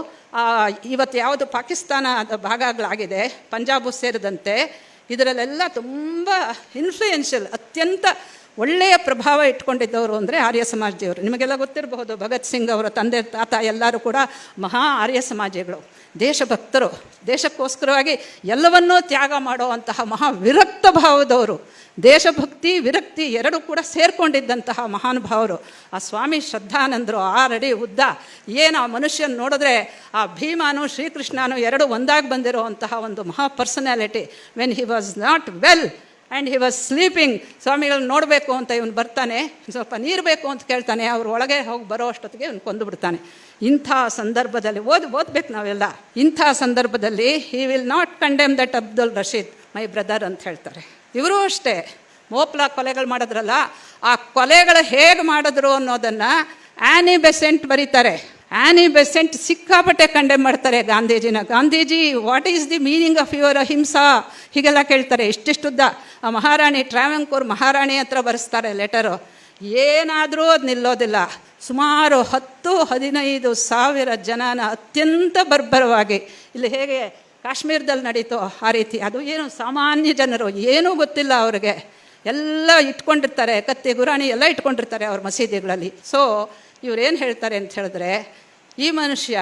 ಇವತ್ತು ಯಾವುದು ಪಾಕಿಸ್ತಾನದ ಭಾಗಗಳಾಗಿದೆ, ಪಂಜಾಬು ಸೇರಿದಂತೆ, ಇದರಲ್ಲೆಲ್ಲ ತುಂಬ ಇನ್ಫ್ಲೂಯೆನ್ಷಿಯಲ್ ಅತ್ಯಂತ ಒಳ್ಳೆಯ ಪ್ರಭಾವ ಇಟ್ಕೊಂಡಿದ್ದವರು ಅಂದರೆ ಆರ್ಯ ಸಮಾಜದವರು ನಿಮಗೆಲ್ಲ ಗೊತ್ತಿರಬಹುದು, ಭಗತ್ ಸಿಂಗ್ ಅವರ ತಂದೆ, ತಾತ ಎಲ್ಲರೂ ಕೂಡ ಮಹಾ ಆರ್ಯ ಸಮಾಜಗಳು ದೇಶಭಕ್ತರು, ದೇಶಕ್ಕೋಸ್ಕರವಾಗಿ ಎಲ್ಲವನ್ನೂ ತ್ಯಾಗ ಮಾಡುವಂತಹ ಮಹಾ ವಿರಕ್ತ ಭಾವದವರು. ದೇಶಭಕ್ತಿ, ವಿರಕ್ತಿ ಎರಡೂ ಕೂಡ ಸೇರ್ಕೊಂಡಿದ್ದಂತಹ ಮಹಾನುಭಾವರು ಆ ಸ್ವಾಮಿ ಶ್ರದ್ಧಾನಂದರು, ಆರಡಿ ಉದ್ದ, ಏನು ಆ ಮನುಷ್ಯನ ನೋಡಿದ್ರೆ ಆ ಭೀಮಾನು, ಶ್ರೀಕೃಷ್ಣನು ಎರಡು ಒಂದಾಗಿ ಬಂದಿರುವಂತಹ ಒಂದು ಮಹಾ personality. When he was not well and he was sleeping ಸ್ವಾಮಿಗಳು ನೋಡಬೇಕು ಅಂತ ಇವನು ಬರ್ತಾನೆ. ಸ್ವಲ್ಪ ನೀರು ಬೇಕು ಅಂತ ಕೇಳ್ತಾನೆ. ಅವ್ರ ಒಳಗೆ ಹೋಗಿ ಬರೋ ಅಷ್ಟೊತ್ತಿಗೆ ಇವನು ಕೊಂದು ಬಿಡ್ತಾನೆ. ಇಂಥ ಸಂದರ್ಭದಲ್ಲಿ ಓದಿ, ಓದ್ಬೇಕು ನಾವೆಲ್ಲ. ಇಂಥ ಸಂದರ್ಭದಲ್ಲಿ he will not condemn that Abdul Rashid my brother ಅಂತ ಹೇಳ್ತಾರೆ. ಇವರು ಅಷ್ಟೇ. ಮೋಪ್ಲ ಕೊಲೆಗಳು ಮಾಡಿದ್ರಲ್ಲ, ಆ ಕೊಲೆಗಳು ಹೇಗೆ ಮಾಡಿದ್ರು ಅನ್ನೋದನ್ನು ಆ್ಯನಿ ಬೆಸೆಂಟ್ ಬರೀತಾರೆ. ಆ್ಯನಿ ಬೆಸೆಂಟ್ ಸಿಕ್ಕಾಪಟ್ಟೆ ಕಂಡೆಮ್ ಮಾಡ್ತಾರೆ ಗಾಂಧೀಜಿನ. Gandhiji what is the meaning of your ahimsa ಹೀಗೆಲ್ಲ ಕೇಳ್ತಾರೆ. ಇಷ್ಟಿಷ್ಟುದ್ದ ಆ ಮಹಾರಾಣಿ ಟ್ರಾವೆಂಕೂರ್ ಮಹಾರಾಣಿ ಹತ್ರ ಬರೆಸ್ತಾರೆ ಲೆಟರು ಏನಾದರೂ ಅದು ನಿಲ್ಲೋದಿಲ್ಲ. ಸುಮಾರು ಹತ್ತು, ಹದಿನೈದು ಸಾವಿರ ಜನನ ಅತ್ಯಂತ ಬರ್ಬರವಾಗಿ. ಇಲ್ಲಿ ಹೇಗೆ ಕಾಶ್ಮೀರದಲ್ಲಿ ನಡೀತೋ ಆ ರೀತಿ. ಅದು ಏನು ಸಾಮಾನ್ಯ ಜನರು, ಏನೂ ಗೊತ್ತಿಲ್ಲ ಅವ್ರಿಗೆ. ಎಲ್ಲ ಇಟ್ಕೊಂಡಿರ್ತಾರೆ. ಕತ್ತಿ ಗುರಾಣಿ ಎಲ್ಲ ಇಟ್ಕೊಂಡಿರ್ತಾರೆ ಅವ್ರ ಮಸೀದಿಗಳಲ್ಲಿ. ಸೊ ಇವ್ರು ಏನು ಹೇಳ್ತಾರೆ ಅಂತ ಹೇಳಿದ್ರೆ, ಈ ಮನುಷ್ಯ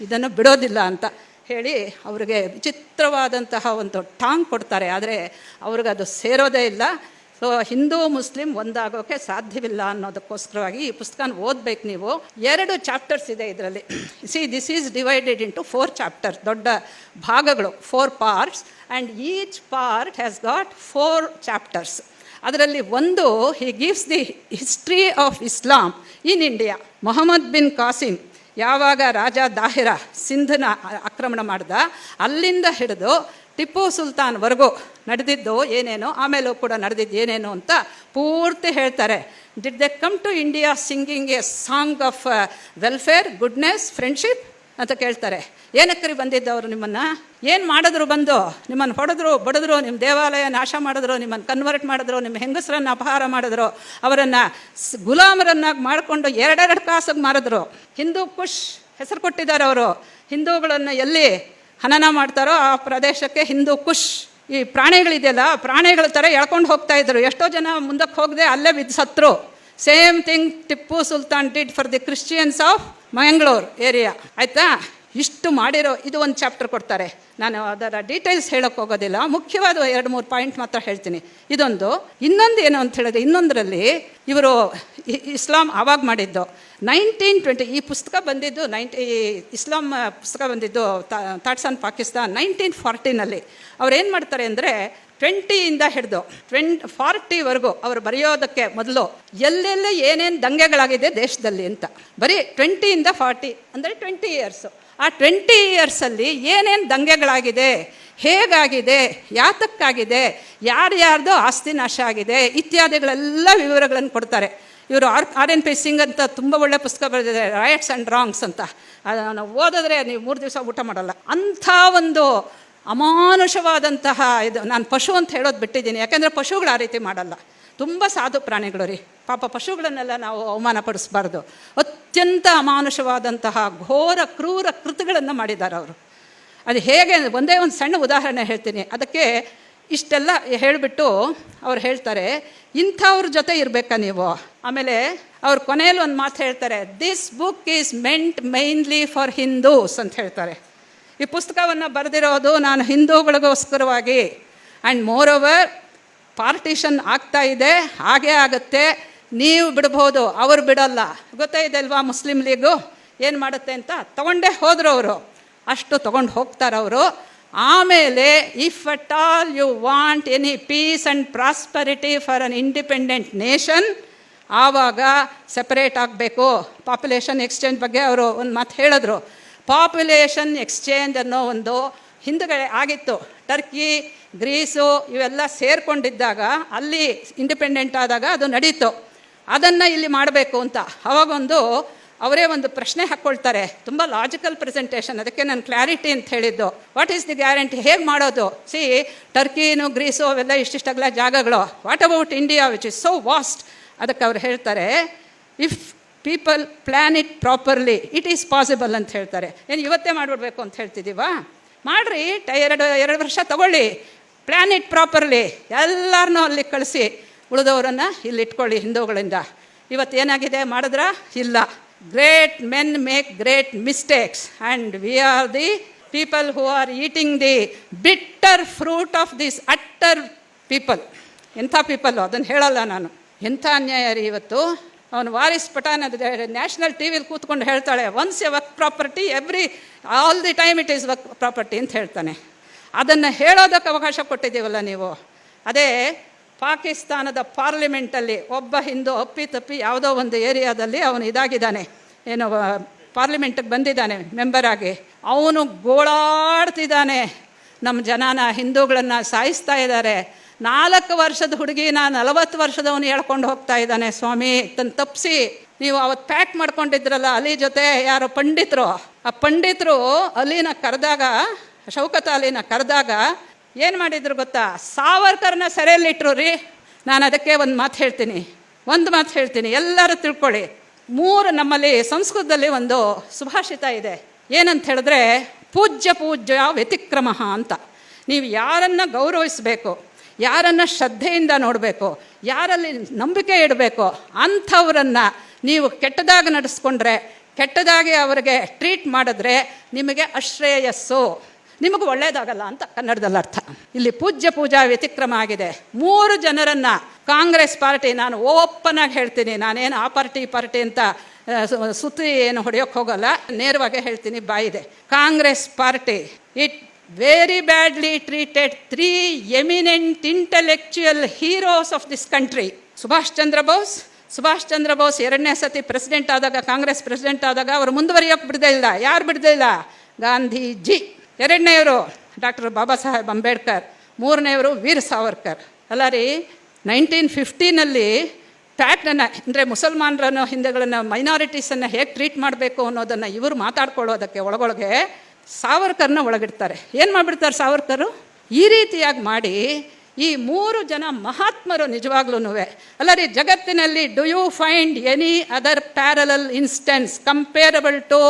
ಇದನ್ನು ಬಿಡೋದಿಲ್ಲ ಅಂತ ಹೇಳಿ ಅವ್ರಿಗೆ ವಿಚಿತ್ರವಾದಂತಹ ಒಂದು ಟಾಂಗ್ ಕೊಡ್ತಾರೆ. ಆದರೆ ಅವ್ರಿಗೆ ಅದು ಸೇರೋದೇ ಇಲ್ಲ. ಸೊ ಹಿಂದೂ, ಮುಸ್ಲಿಂ ಒಂದಾಗೋಕ್ಕೆ ಸಾಧ್ಯವಿಲ್ಲ ಅನ್ನೋದಕ್ಕೋಸ್ಕರವಾಗಿ ಈ ಪುಸ್ತಕನ ಓದಬೇಕು ನೀವು. ಎರಡು ಚಾಪ್ಟರ್ಸ್ ಇದೆ ಇದರಲ್ಲಿ. See this is divided into four chapters ದೊಡ್ಡ ಭಾಗಗಳು four parts and each part has got four chapters ಅದರಲ್ಲಿ ಒಂದು he gives the history of Islam in India Mohammad bin Qasim ಯಾವಾಗ ರಾಜ ದಾಹಿರ, ಸಿಂಧನ ಆಕ್ರಮಣ ಮಾಡ್ದ, ಅಲ್ಲಿಂದ ಹಿಡಿದು ಟಿಪ್ಪು ಸುಲ್ತಾನ್ವರೆಗೂ ನಡೆದಿದ್ದು ಏನೇನೋ, ಆಮೇಲೂ ಕೂಡ ನಡೆದಿದ್ದು ಏನೇನು ಅಂತ ಪೂರ್ತಿ ಹೇಳ್ತಾರೆ. Did they come to India singing a song of welfare goodness friendship ಅಂತ ಕೇಳ್ತಾರೆ. ಏನಕ್ಕರಿ ಬಂದಿದ್ದವರು ನಿಮ್ಮನ್ನು? ಏನು ಮಾಡಿದ್ರು ಬಂದು? ನಿಮ್ಮನ್ನು ಹೊಡೆದ್ರು, ಬಡಿದ್ರು ನಿಮ್ಮ ದೇವಾಲಯ ನಾಶ ಮಾಡಿದ್ರು, ನಿಮ್ಮನ್ನು ಕನ್ವರ್ಟ್ ಮಾಡಿದ್ರು, ನಿಮ್ಮ ಹೆಂಗಸರನ್ನು ಅಪಹಾರ ಮಾಡಿದ್ರು, ಅವರನ್ನು ಗುಲಾಮರನ್ನಾಗಿ ಮಾಡಿಕೊಂಡು ಎರಡೆರಡು ಕಾಸಿಗೆ ಮಾರಿದ್ರು. ಹಿಂದೂ ಕುಶ್ ಹೆಸರು ಕೊಟ್ಟಿದ್ದಾರೆ ಅವರು. ಹಿಂದೂಗಳನ್ನು ಎಲ್ಲಿ ಹನನ ಮಾಡ್ತಾರೋ ಆ ಪ್ರದೇಶಕ್ಕೆ ಹಿಂದೂ ಕುಶ್ ಈ ಪ್ರಾಣಿಗಳಿದೆಯಲ್ಲ ಪ್ರಾಣಿಗಳ ಥರ ಎಳ್ಕೊಂಡು ಹೋಗ್ತಾ ಇದ್ರು. ಎಷ್ಟೋ ಜನ ಮುಂದಕ್ಕೆ ಹೋಗದೆ ಅಲ್ಲೇ ಬಿದ್ದು ಸತ್ರು. Same thing Tipu Sultan did for the Christians of Mangaluru area ಆಯಿತಾ? ಇಷ್ಟು ಮಾಡಿರೋ, ಇದು ಒಂದು ಚಾಪ್ಟರ್ ಕೊಡ್ತಾರೆ. ನಾನು ಅದರ ಡೀಟೇಲ್ಸ್ ಹೇಳೋಕೆ ಹೋಗೋದಿಲ್ಲ. ಮುಖ್ಯವಾದ ಎರಡು ಮೂರು ಪಾಯಿಂಟ್ ಮಾತ್ರ ಹೇಳ್ತೀನಿ. ಇದೊಂದು, ಇನ್ನೊಂದು ಏನು ಅಂತ ಹೇಳಿದ್ರೆ, ಇನ್ನೊಂದರಲ್ಲಿ ಇವರು ಇಸ್ಲಾಂ ಆವಾಗ ಮಾಡಿದ್ದು. ನೈನ್ಟೀನ್ ಟ್ವೆಂಟಿ ಈ ಪುಸ್ತಕ ಬಂದಿದ್ದು ನೈನ್ಟಿ ಇಸ್ಲಾಂ ಪುಸ್ತಕ ಬಂದಿದ್ದು ಥಾಟ್ಸ್ ಆನ್ ಪಾಕಿಸ್ತಾನ್ ನೈನ್ಟೀನ್ ಫಾರ್ಟಿನಲ್ಲಿ ಅವ್ರು ಏನು ಮಾಡ್ತಾರೆ ಅಂದರೆ ಟ್ವೆಂಟಿಯಿಂದ ಹಿಡಿದು ಟ್ವೆನ್ ಫಾರ್ಟಿವರೆಗೂ ಅವರು ಬರೆಯೋದಕ್ಕೆ ಮೊದಲು ಎಲ್ಲೆಲ್ಲಿ ಏನೇನು ದಂಗೆಗಳಾಗಿದೆ ದೇಶದಲ್ಲಿ ಅಂತ. ಬರೀ ಟ್ವೆಂಟಿಯಿಂದ ಫಾರ್ಟಿ ಅಂದರೆ ಟ್ವೆಂಟಿ ಇಯರ್ಸು ಆ ಟ್ವೆಂಟಿ ಇಯರ್ಸಲ್ಲಿ ಏನೇನು ದಂಗೆಗಳಾಗಿದೆ, ಹೇಗಾಗಿದೆ, ಯಾತಕ್ಕಾಗಿದೆ ಯಾರ್ಯಾರ್ದು ಆಸ್ತಿ ನಾಶ ಆಗಿದೆ, ಇತ್ಯಾದಿಗಳೆಲ್ಲ ವಿವರಗಳನ್ನು ಕೊಡ್ತಾರೆ. ಇವರು R R N P Singh ಅಂತ ತುಂಬ ಒಳ್ಳೆ ಪುಸ್ತಕ ಬರೆದಿದೆ ರೈಟ್ಸ್ ಆ್ಯಂಡ್ ರಾಂಗ್ಸ್ ಅಂತ. ಅದನ್ನು ಓದಿದ್ರೆ ನೀವು ಮೂರು ದಿವಸ ಊಟ ಮಾಡಲ್ಲ. ಅಂಥ ಒಂದು ಅಮಾನುಷವಾದಂತಹ ಇದು, ನಾನು ಪಶು ಅಂತ ಹೇಳೋದು ಬಿಟ್ಟಿದ್ದೀನಿ. ಯಾಕೆಂದರೆ ಪಶುಗಳು ಆ ರೀತಿ ಮಾಡಲ್ಲ. ತುಂಬ ಸಾಧು ಪ್ರಾಣಿಗಳು ರೀ. ಪಾಪ ಪಶುಗಳನ್ನೆಲ್ಲ ನಾವು ಅವಮಾನ ಪಡಿಸ್ಬಾರ್ದು. ಅತ್ಯಂತ ಅಮಾನುಷವಾದಂತಹ ಘೋರ, ಕ್ರೂರ ಕೃತಿಗಳನ್ನು ಮಾಡಿದ್ದಾರೆ ಅವರು. ಅದು ಹೇಗೆ, ಒಂದೇ ಒಂದು ಸಣ್ಣ ಉದಾಹರಣೆ ಹೇಳ್ತೀನಿ. ಅದಕ್ಕೆ ಇಷ್ಟೆಲ್ಲ ಹೇಳಿಬಿಟ್ಟು ಅವ್ರು ಹೇಳ್ತಾರೆ, ಇಂಥವ್ರ ಜೊತೆ ಇರಬೇಕಾ ನೀವು? ಆಮೇಲೆ ಅವ್ರ ಕೊನೆಯಲ್ಲಿ ಒಂದು ಮಾತು ಹೇಳ್ತಾರೆ this book is meant mainly for Hindus ಅಂತ ಹೇಳ್ತಾರೆ. ಈ ಪುಸ್ತಕವನ್ನು ಬರೆದಿರೋದು ನಾನು ಹಿಂದೂಗಳಿಗೋಸ್ಕರವಾಗಿ. ಆ್ಯಂಡ್ ಮೋರ್ ಓವರ್ ಪಾರ್ಟಿಷನ್ ಆಗ್ತಾ ಇದೆ, ಹಾಗೇ ಆಗುತ್ತೆ. ನೀವು ಬಿಡ್ಬೋದು, ಅವರು ಬಿಡಲ್ಲ. ಗೊತ್ತೇ ಅಲ್ವಾ ಮುಸ್ಲಿಂ ಲೀಗು? ಏನು ಮಾಡುತ್ತೆ ಅಂತ? ತಗೊಂಡೇ ಹೋದರು ಅವರು. ಅಷ್ಟು ತೊಗೊಂಡು ಹೋಗ್ತಾರೆ ಅವರು. ಆಮೇಲೆ if at all you want any peace and prosperity for an independent nation ಆವಾಗ ಸೆಪರೇಟ್ ಆಗಬೇಕು. ಪಾಪ್ಯುಲೇಷನ್ ಎಕ್ಸ್ಚೇಂಜ್ ಬಗ್ಗೆ ಅವರು ಒಂದು ಮಾತು ಹೇಳಿದ್ರು. ಪಾಪ್ಯುಲೇಷನ್ ಎಕ್ಸ್ಚೇಂಜ್ ಅನ್ನೋ ಒಂದು ಹಿಂದುಗಡೆ ಆಗಿತ್ತು. ಟರ್ಕಿ, ಗ್ರೀಸು ಇವೆಲ್ಲ ಸೇರಿಕೊಂಡಿದ್ದಾಗ, ಅಲ್ಲಿ ಇಂಡಿಪೆಂಡೆಂಟ್ ಆದಾಗ ಅದು ನಡೀತು. ಅದನ್ನು ಇಲ್ಲಿ ಮಾಡಬೇಕು ಅಂತ. ಅವಾಗೊಂದು ಅವರೇ ಒಂದು ಪ್ರಶ್ನೆ ಹಾಕ್ಕೊಳ್ತಾರೆ ತುಂಬ ಲಾಜಿಕಲ್ ಪ್ರೆಸೆಂಟೇಷನ್ ಅದಕ್ಕೆ ನಾನು ಕ್ಲಾರಿಟಿ ಅಂತ ಹೇಳಿದ್ದು. ವಾಟ್ ಈಸ್ ದಿ ಗ್ಯಾರಂಟಿ ಹೇಗೆ ಮಾಡೋದು? ಸಿ ಟರ್ಕಿನು, ಗ್ರೀಸು ಅವೆಲ್ಲ ಇಷ್ಟಿಷ್ಟಾಗಲ ಜಾಗಗಳು. What about India which is so vast ಅದಕ್ಕೆ ಅವ್ರು ಹೇಳ್ತಾರೆ if people plan it properly it is possible ಅಂತ ಹೇಳ್ತಾರೆ. ಏನು ಇವತ್ತೇ ಮಾಡಿಬಿಡ್ಬೇಕು ಅಂತ ಹೇಳ್ತಿದ್ದೀವಾ? ಮಾಡಿರಿ, ಟ, ಎರಡು ಎರಡು ವರ್ಷ ತಗೊಳ್ಳಿ. ಪ್ಲ್ಯಾನ್ ಇಟ್ ಪ್ರಾಪರ್ಲಿ ಎಲ್ಲರನ್ನೂ ಅಲ್ಲಿ ಕಳಿಸಿ ಉಳಿದವರನ್ನು ಇಲ್ಲಿ ಇಟ್ಕೊಳ್ಳಿ ಹಿಂದೂಗಳಿಂದ. ಇವತ್ತು ಏನಾಗಿದೆ ಮಾಡಿದ್ರಾ? ಇಲ್ಲ. Great men make great mistakes and we are the people who are eating the bitter fruit of this utter people ಎಂಥ ಪೀಪಲ್ಲು ಅದನ್ನು ಹೇಳಲ್ಲ ನಾನು. ಎಂಥ ಅನ್ಯಾಯ ರೀ ಇವತ್ತು? ಅವನು ವಾರಿಸ್ ಪಠಾನ್ ಅದು ನ್ಯಾಷನಲ್ ಟಿ ವಿಲಿ ಕೂತ್ಕೊಂಡು ಹೇಳ್ತಾಳೆ once a work property every all the time it is work property ಅಂತ ಹೇಳ್ತಾನೆ. ಅದನ್ನು ಹೇಳೋದಕ್ಕೆ ಅವಕಾಶ ಕೊಟ್ಟಿದ್ದೀವಲ್ಲ ನೀವು. ಅದೇ ಪಾಕಿಸ್ತಾನದ ಪಾರ್ಲಿಮೆಂಟಲ್ಲಿ ಒಬ್ಬ ಹಿಂದೂ ಅಪ್ಪಿ ತಪ್ಪಿ ಯಾವುದೋ ಒಂದು ಏರಿಯಾದಲ್ಲಿ ಅವನು ಇದಾಗಿದ್ದಾನೆ. ಏನು ಪಾರ್ಲಿಮೆಂಟಿಗೆ ಬಂದಿದ್ದಾನೆ ಮೆಂಬರ್ ಆಗಿ. ಅವನು ಗೋಳಾಡ್ತಿದ್ದಾನೆ. ನಮ್ಮ ಜನನ ಹಿಂದೂಗಳನ್ನು ಸಾಯಿಸ್ತಾ ಇದ್ದಾರೆ. ನಾಲ್ಕು ವರ್ಷದ ಹುಡುಗಿ ನಾನು ನಲವತ್ತು ವರ್ಷದವನು ಹೇಳ್ಕೊಂಡು ಹೋಗ್ತಾ ಇದ್ದಾನೆ, ಸ್ವಾಮಿ ತನ್ನ ತಪ್ಪಿಸಿ ನೀವು ಅವತ್ತು ಪ್ಯಾಕ್ ಮಾಡ್ಕೊಂಡಿದ್ರಲ್ಲ ಅಲಿ ಜೊತೆ ಯಾರೋ ಪಂಡಿತರು. ಆ ಪಂಡಿತರು ಅಲಿನ ಕರೆದಾಗ, ಶೌಕತ ಅಲಿನ ಕರೆದಾಗ ಏನು ಮಾಡಿದ್ರು ಗೊತ್ತಾ? ಸಾವರ್ಕರ್ನ ಸೆರೆಯಲ್ಲಿಟ್ರು ರೀ. ನಾನು ಅದಕ್ಕೆ ಒಂದು ಮಾತು ಹೇಳ್ತೀನಿ. ಒಂದು ಮಾತು ಹೇಳ್ತೀನಿ. ಎಲ್ಲರೂ ತಿಳ್ಕೊಳ್ಳಿ. ಮೂರು ನಮ್ಮಲ್ಲಿ ಸಂಸ್ಕೃತದಲ್ಲಿ ಒಂದು ಸುಭಾಷಿತ ಇದೆ. ಏನಂತ ಹೇಳಿದ್ರೆ, ಪೂಜ್ಯ ಪೂಜ್ಯ ವ್ಯತಿಕ್ರಮ ಅಂತ. ನೀವು ಯಾರನ್ನು ಗೌರವಿಸಬೇಕು ಯಾರನ್ನು ಶ್ರದ್ಧೆಯಿಂದ ನೋಡಬೇಕು, ಯಾರಲ್ಲಿ ನಂಬಿಕೆ ಇಡಬೇಕು, ಅಂಥವರನ್ನು ನೀವು ಕೆಟ್ಟದಾಗಿ ನಡೆಸ್ಕೊಂಡ್ರೆ, ಕೆಟ್ಟದಾಗಿ ಅವರಿಗೆ ಟ್ರೀಟ್ ಮಾಡಿದ್ರೆ ನಿಮಗೆ ಅಶ್ರೇಯಸ್ಸು ನಿಮಗೆ ಒಳ್ಳೆಯದಾಗಲ್ಲ ಅಂತ ಕನ್ನಡದಲ್ಲಿ ಅರ್ಥ. ಇಲ್ಲಿ ಪೂಜ್ಯ ಪೂಜಾ ವ್ಯತಿಕ್ರಮ ಆಗಿದೆ. ಮೂರು ಜನರನ್ನು ಕಾಂಗ್ರೆಸ್ ಪಾರ್ಟಿ ನಾನು ಓಪನ್ ಆಗಿ ಹೇಳ್ತೀನಿ. ನಾನೇನು ಆ ಪಾರ್ಟಿ, ಈ ಪಾರ್ಟಿ ಅಂತ ಸುತ್ತಿ ಏನು ಹೊಡೆಯೋಕ್ಕೆ ಹೋಗಲ್ಲ. ನೇರವಾಗಿ ಹೇಳ್ತೀನಿ, ಬಾಯಿದೆ. Congress party, it very badly treated three eminent intellectual heroes of this country Subhash Chandra Bose Subhash Chandra Bose ಎರಡನೇ ಸತಿ ಪ್ರೆಸಿಡೆಂಟ್ ಆದಾಗ, ಕಾಂಗ್ರೆಸ್ ಪ್ರೆಸಿಡೆಂಟ್ ಆದಾಗ ಅವರು ಮುಂದುವರಿಯೋಕೆ ಬಿಡದೇ ಇಲ್ಲ. ಯಾರು ಬಿಡದೇ ಇಲ್ಲ? ಗಾಂಧೀಜಿ. ಎರಡನೆಯವರು ಡಾಕ್ಟರ್ ಬಾಬಾ ಸಾಹೇಬ್ ಅಂಬೇಡ್ಕರ್. ಮೂರನೆಯವರು ವೀರ್ ಸಾವರ್ಕರ್. ಅಲ್ಲ ರೀ, ನೈನ್ಟೀನ್ ಫಿಫ್ಟೀನಲ್ಲಿ ಫ್ಯಾಕ್ಟನ್ನು ಅಂದರೆ ಮುಸಲ್ಮಾನರನ್ನು, ಹಿಂದೂಗಳನ್ನು ಮೈನಾರಿಟೀಸನ್ನು ಹೇಗೆ ಟ್ರೀಟ್ ಮಾಡಬೇಕು ಅನ್ನೋದನ್ನು ಇವರು ಮಾತಾಡ್ಕೊಳ್ಳೋದಕ್ಕೆ, ಒಳಗೊಳಗೆ ಸಾವರ್ಕರ್ನ ಒಳಗಿಡ್ತಾರೆ. ಏನು ಮಾಡಿಬಿಡ್ತಾರೆ ಸಾವರ್ಕರು? ಈ ರೀತಿಯಾಗಿ ಮಾಡಿ ಈ ಮೂರು ಜನ ಮಹಾತ್ಮರು ನಿಜವಾಗ್ಲೂ ಅಲ್ಲ ರೀ ಜಗತ್ತಿನಲ್ಲಿ do you find any other parallel instance comparable to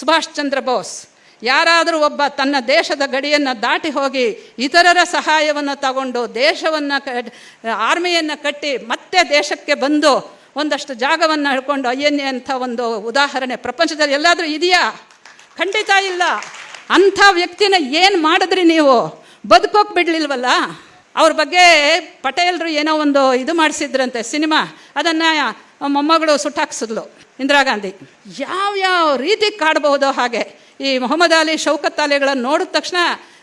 Subhash Chandra Bose ಯಾರಾದರೂ ಒಬ್ಬ ತನ್ನ ದೇಶದ ಗಡಿಯನ್ನು ದಾಟಿ ಹೋಗಿ ಇತರರ ಸಹಾಯವನ್ನು ತಗೊಂಡು ದೇಶವನ್ನು ಕ ಆರ್ಮಿಯನ್ನು ಕಟ್ಟಿ ಮತ್ತೆ ದೇಶಕ್ಕೆ ಬಂದು ಒಂದಷ್ಟು ಜಾಗವನ್ನು ಹಿಡ್ಕೊಂಡು ಅಯ್ಯನ್ಯ ಅಂಥ ಒಂದು ಉದಾಹರಣೆ ಪ್ರಪಂಚದಲ್ಲಿ ಎಲ್ಲಾದರೂ ಇದೆಯಾ? ಖಂಡಿತ ಇಲ್ಲ. ಅಂಥ ವ್ಯಕ್ತಿನ ಏನು ಮಾಡಿದ್ರಿ ನೀವು? ಬದುಕೋಕೆ ಬಿಡಲಿಲ್ವಲ್ಲ? ಅವ್ರ ಬಗ್ಗೆ ಪಟೇಲ್ರು ಏನೋ ಒಂದು ಇದು ಮಾಡಿಸಿದ್ರಂತೆ ಸಿನಿಮಾ. ಅದನ್ನು ಮೊಮ್ಮಗಳು ಸುಟ್ಟಾಕ್ಸಿದ್ಲು ಇಂದಿರಾ ಗಾಂಧಿ. ಯಾವ್ಯಾವ ರೀತಿ ಕಾಡಬಹುದೋ ಹಾಗೆ ಈ ಮೊಹಮ್ಮದ್ ಅಲಿ ಶೌಕತ್ ಅಲಿಗಳನ್ನು ನೋಡಿದ ತಕ್ಷಣ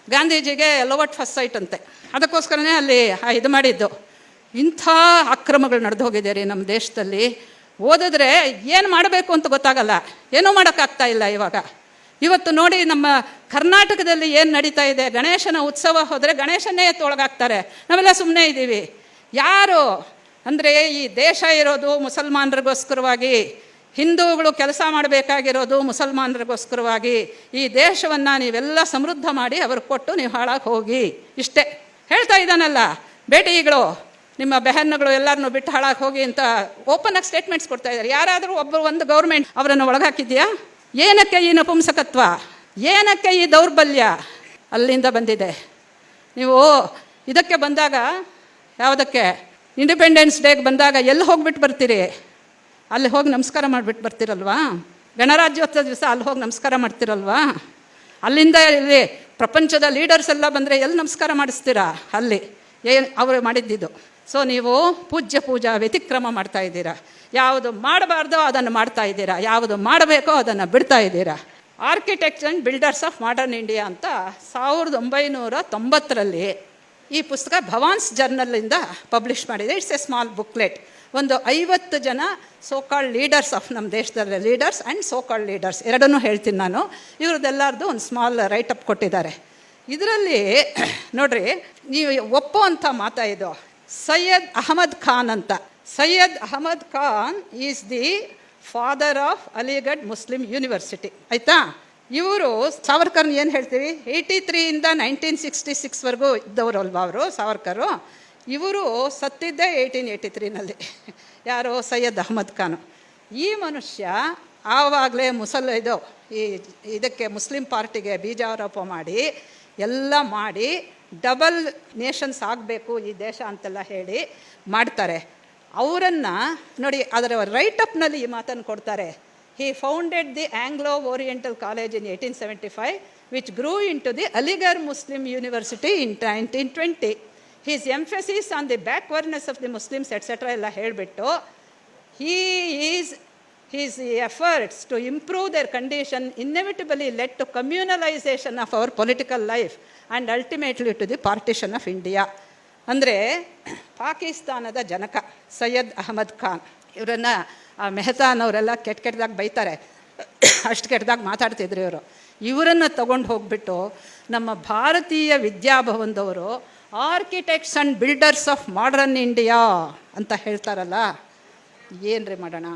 ಗಾಂಧೀಜಿಗೆ ಲೋವಟ್ ಫಸ್ಟ್ ಸೈಟ್ ಅಂತೆ. ಅದಕ್ಕೋಸ್ಕರನೇ ಅಲ್ಲಿ ಇದು ಮಾಡಿದ್ದು. ಇಂಥ ಅಕ್ರಮಗಳು ನಡೆದು ಹೋಗಿದೆ ರೀ ನಮ್ಮ ದೇಶದಲ್ಲಿ. ಓದಿದ್ರೆ ಏನು ಮಾಡಬೇಕು ಅಂತ ಗೊತ್ತಾಗಲ್ಲ. ಏನೂ ಮಾಡೋಕ್ಕಾಗ್ತಾ ಇಲ್ಲ ಇವಾಗ. ಇವತ್ತು ನೋಡಿ ನಮ್ಮ ಕರ್ನಾಟಕದಲ್ಲಿ ಏನು ನಡೀತಾ ಇದೆ? ಗಣೇಶನ ಉತ್ಸವ ಹೋದರೆ ಗಣೇಶನ್ನೇ ತೊಳಗಾಗ್ತಾರೆ ನಾವೆಲ್ಲ ಸುಮ್ಮನೆ ಇದ್ದೀವಿ. ಯಾರು ಅಂದರೆ ಈ ದೇಶ ಇರೋದು ಮುಸಲ್ಮಾನರಿಗೋಸ್ಕರವಾಗಿ, ಹಿಂದೂಗಳು ಕೆಲಸ ಮಾಡಬೇಕಾಗಿರೋದು ಮುಸಲ್ಮಾನರಿಗೋಸ್ಕರವಾಗಿ, ಈ ದೇಶವನ್ನು ನೀವೆಲ್ಲ ಸಮೃದ್ಧ ಮಾಡಿ ಅವ್ರಿಗೆ ಕೊಟ್ಟು ನೀವು ಹಾಳಾಗಿ ಹೋಗಿ. ಇಷ್ಟೇ. ಹೇಳ್ತಾ ಇದ್ದಾನಲ್ಲ ಬೇಟಿಗಳು ನಿಮ್ಮ ಬೆಹನ್ನುಗಳು ಎಲ್ಲರನ್ನೂ ಬಿಟ್ಟು ಹಾಳಾಗಿ ಹೋಗಿ ಅಂತ ಓಪನ್ ಆಗಿ ಸ್ಟೇಟ್ಮೆಂಟ್ಸ್ ಕೊಡ್ತಾ ಇದ್ದಾರೆ. ಯಾರಾದರೂ ಒಬ್ಬರು ಒಂದು ಗೌರ್ಮೆಂಟ್ ಅವರನ್ನು ಒಳಗಾಕಿದ್ಯಾ ಏನಕ್ಕೆ ಈ ನಪುಂಸಕತ್ವ? ಏನಕ್ಕೆ ಈ ದೌರ್ಬಲ್ಯ ಅಲ್ಲಿಂದ ಬಂದಿದೆ? ನೀವು ಇದಕ್ಕೆ ಬಂದಾಗ ಯಾವುದಕ್ಕೆ? ಇಂಡಿಪೆಂಡೆನ್ಸ್ ಡೇಗೆ ಬಂದಾಗ ಎಲ್ಲಿ ಹೋಗ್ಬಿಟ್ಟು ಬರ್ತೀರಿ? ಅಲ್ಲಿ ಹೋಗಿ ನಮಸ್ಕಾರ ಮಾಡಿಬಿಟ್ಟು ಬರ್ತೀರಲ್ವಾ? ಗಣರಾಜ್ಯೋತ್ಸವ ದಿವಸ ಅಲ್ಲಿ ಹೋಗಿ ನಮಸ್ಕಾರ ಮಾಡ್ತಿರಲ್ವಾ? ಅಲ್ಲಿಂದ ಇಲ್ಲಿ ಪ್ರಪಂಚದ ಲೀಡರ್ಸ್ ಎಲ್ಲ ಬಂದರೆ ಎಲ್ಲಿ ನಮಸ್ಕಾರ ಮಾಡಿಸ್ತೀರಾ? ಅಲ್ಲಿ. ಏನು ಅವರು ಮಾಡಿದ್ದಿದ್ದು. ಸೊ ನೀವು ಪೂಜ್ಯ ಪೂಜಾ ವ್ಯತಿಕ್ರಮ ಮಾಡ್ತಾ ಇದ್ದೀರಾ? ಯಾವುದು ಮಾಡಬಾರ್ದೋ ಅದನ್ನು ಮಾಡ್ತಾ ಇದ್ದೀರಾ? ಯಾವುದು ಮಾಡಬೇಕೋ ಅದನ್ನು ಬಿಡ್ತಾ ಇದ್ದೀರಾ? Architecture and builders of modern India ಅಂತ ಸಾವಿರದ ಒಂಬೈನೂರ ತೊಂಬತ್ತರಲ್ಲಿ ಈ ಪುಸ್ತಕ ಭವಾನ್ಸ್ ಜರ್ನಲಿಂದ ಪಬ್ಲಿಷ್ ಮಾಡಿದೆ. ಇಟ್ಸ್ ಎ ಸ್ಮಾಲ್ ಬುಕ್ಲೆಟ್ ಒಂದು ಐವತ್ತು ಜನ ಸೋಕಾಳ್ ಲೀಡರ್ಸ್ ಆಫ್ ನಮ್ಮ ದೇಶದಲ್ಲಿ ಲೀಡರ್ಸ್ ಆ್ಯಂಡ್ ಸೋಕಾಳ್ ಲೀಡರ್ಸ್ ಎರಡನ್ನೂ ಹೇಳ್ತೀನಿ ನಾನು. ಇವ್ರದ್ದೆಲ್ಲರದ್ದು ಒಂದು ಸ್ಮಾಲ್ ರೈಟಪ್ ಕೊಟ್ಟಿದ್ದಾರೆ. ಇದರಲ್ಲಿ, ನೋಡ್ರಿ, ನೀವು ಒಪ್ಪೋ ಅಂತ ಮಾತಾ ಇದು. ಸೈಯದ್ ಅಹಮದ್ ಖಾನ್ ಅಂತ. Syed Ahmad Khan is the father of Aligarh Muslim university. ಆಯಿತಾ? ಇವರು ಸಾವರ್ಕರ್ ಏನು ಹೇಳ್ತೀವಿ? ಏಯ್ಟಿ ತ್ರೀಯಿಂದ ನೈನ್ಟೀನ್ ಸಿಕ್ಸ್ಟಿ ಸಿಕ್ಸ್ವರೆಗೂ ಇದ್ದವರು ಅವರು, ಸಾವರ್ಕರು? ಇವರು ಸತ್ತಿದ್ದೇ ಏಯ್ಟೀನ್ ಏಯ್ಟಿ ತ್ರೀನಲ್ಲಿ. ಯಾರು ಸೈಯದ್ ಅಹಮದ್ ಖಾನು. ಈ ಮನುಷ್ಯ ಆವಾಗಲೇ ಮುಸಲ್ ಇದು, ಈ ಇದಕ್ಕೆ ಮುಸ್ಲಿಂ ಪಾರ್ಟಿಗೆ ಬೀಜಾರೋಪ ಮಾಡಿ, ಎಲ್ಲ ಮಾಡಿ ಡಬಲ್ ನೇಷನ್ಸ್ ಆಗಬೇಕು ಈ ದೇಶ ಅಂತೆಲ್ಲ ಹೇಳಿ ಮಾಡ್ತಾರೆ. ಅವರನ್ನು ನೋಡಿ ಅದರ ರೈಟ್ ಅಪ್ನಲ್ಲಿ ಈ ಮಾತನ್ನು ಕೊಡ್ತಾರೆ. He founded the Anglo oriental college in eighteen seventy five which grew into the Aligarh Muslim university in nineteen twenty his emphasis on the backwardness of the Muslims etcetera ಎಲ್ಲ ಹೇಳಿಬಿಟ್ಟು he is his efforts to improve their condition inevitably led to communalization of our political life and ultimately to the partition of India. ಅಂದರೆ ಪಾಕಿಸ್ತಾನದ ಜನಕ ಸೈಯದ್ ಅಹಮದ್ ಖಾನ್, ಇವರನ್ನು ಮೆಹತಾನವರೆಲ್ಲ ಕೆಟ್ಟ ಕೆಟ್ಟದಾಗ ಬೈತಾರೆ. ಅಷ್ಟು ಕೆಟ್ಟದಾಗ ಮಾತಾಡ್ತಿದ್ರು ಇವರು. ಇವರನ್ನು ತಗೊಂಡು ಹೋಗ್ಬಿಟ್ಟು ನಮ್ಮ ಭಾರತೀಯ ವಿದ್ಯಾಭವನದವರು architects and builders of modern India ಅಂತ ಹೇಳ್ತಾರಲ್ಲ. ಏನ್ರಿ ಮಾಡೋಣ?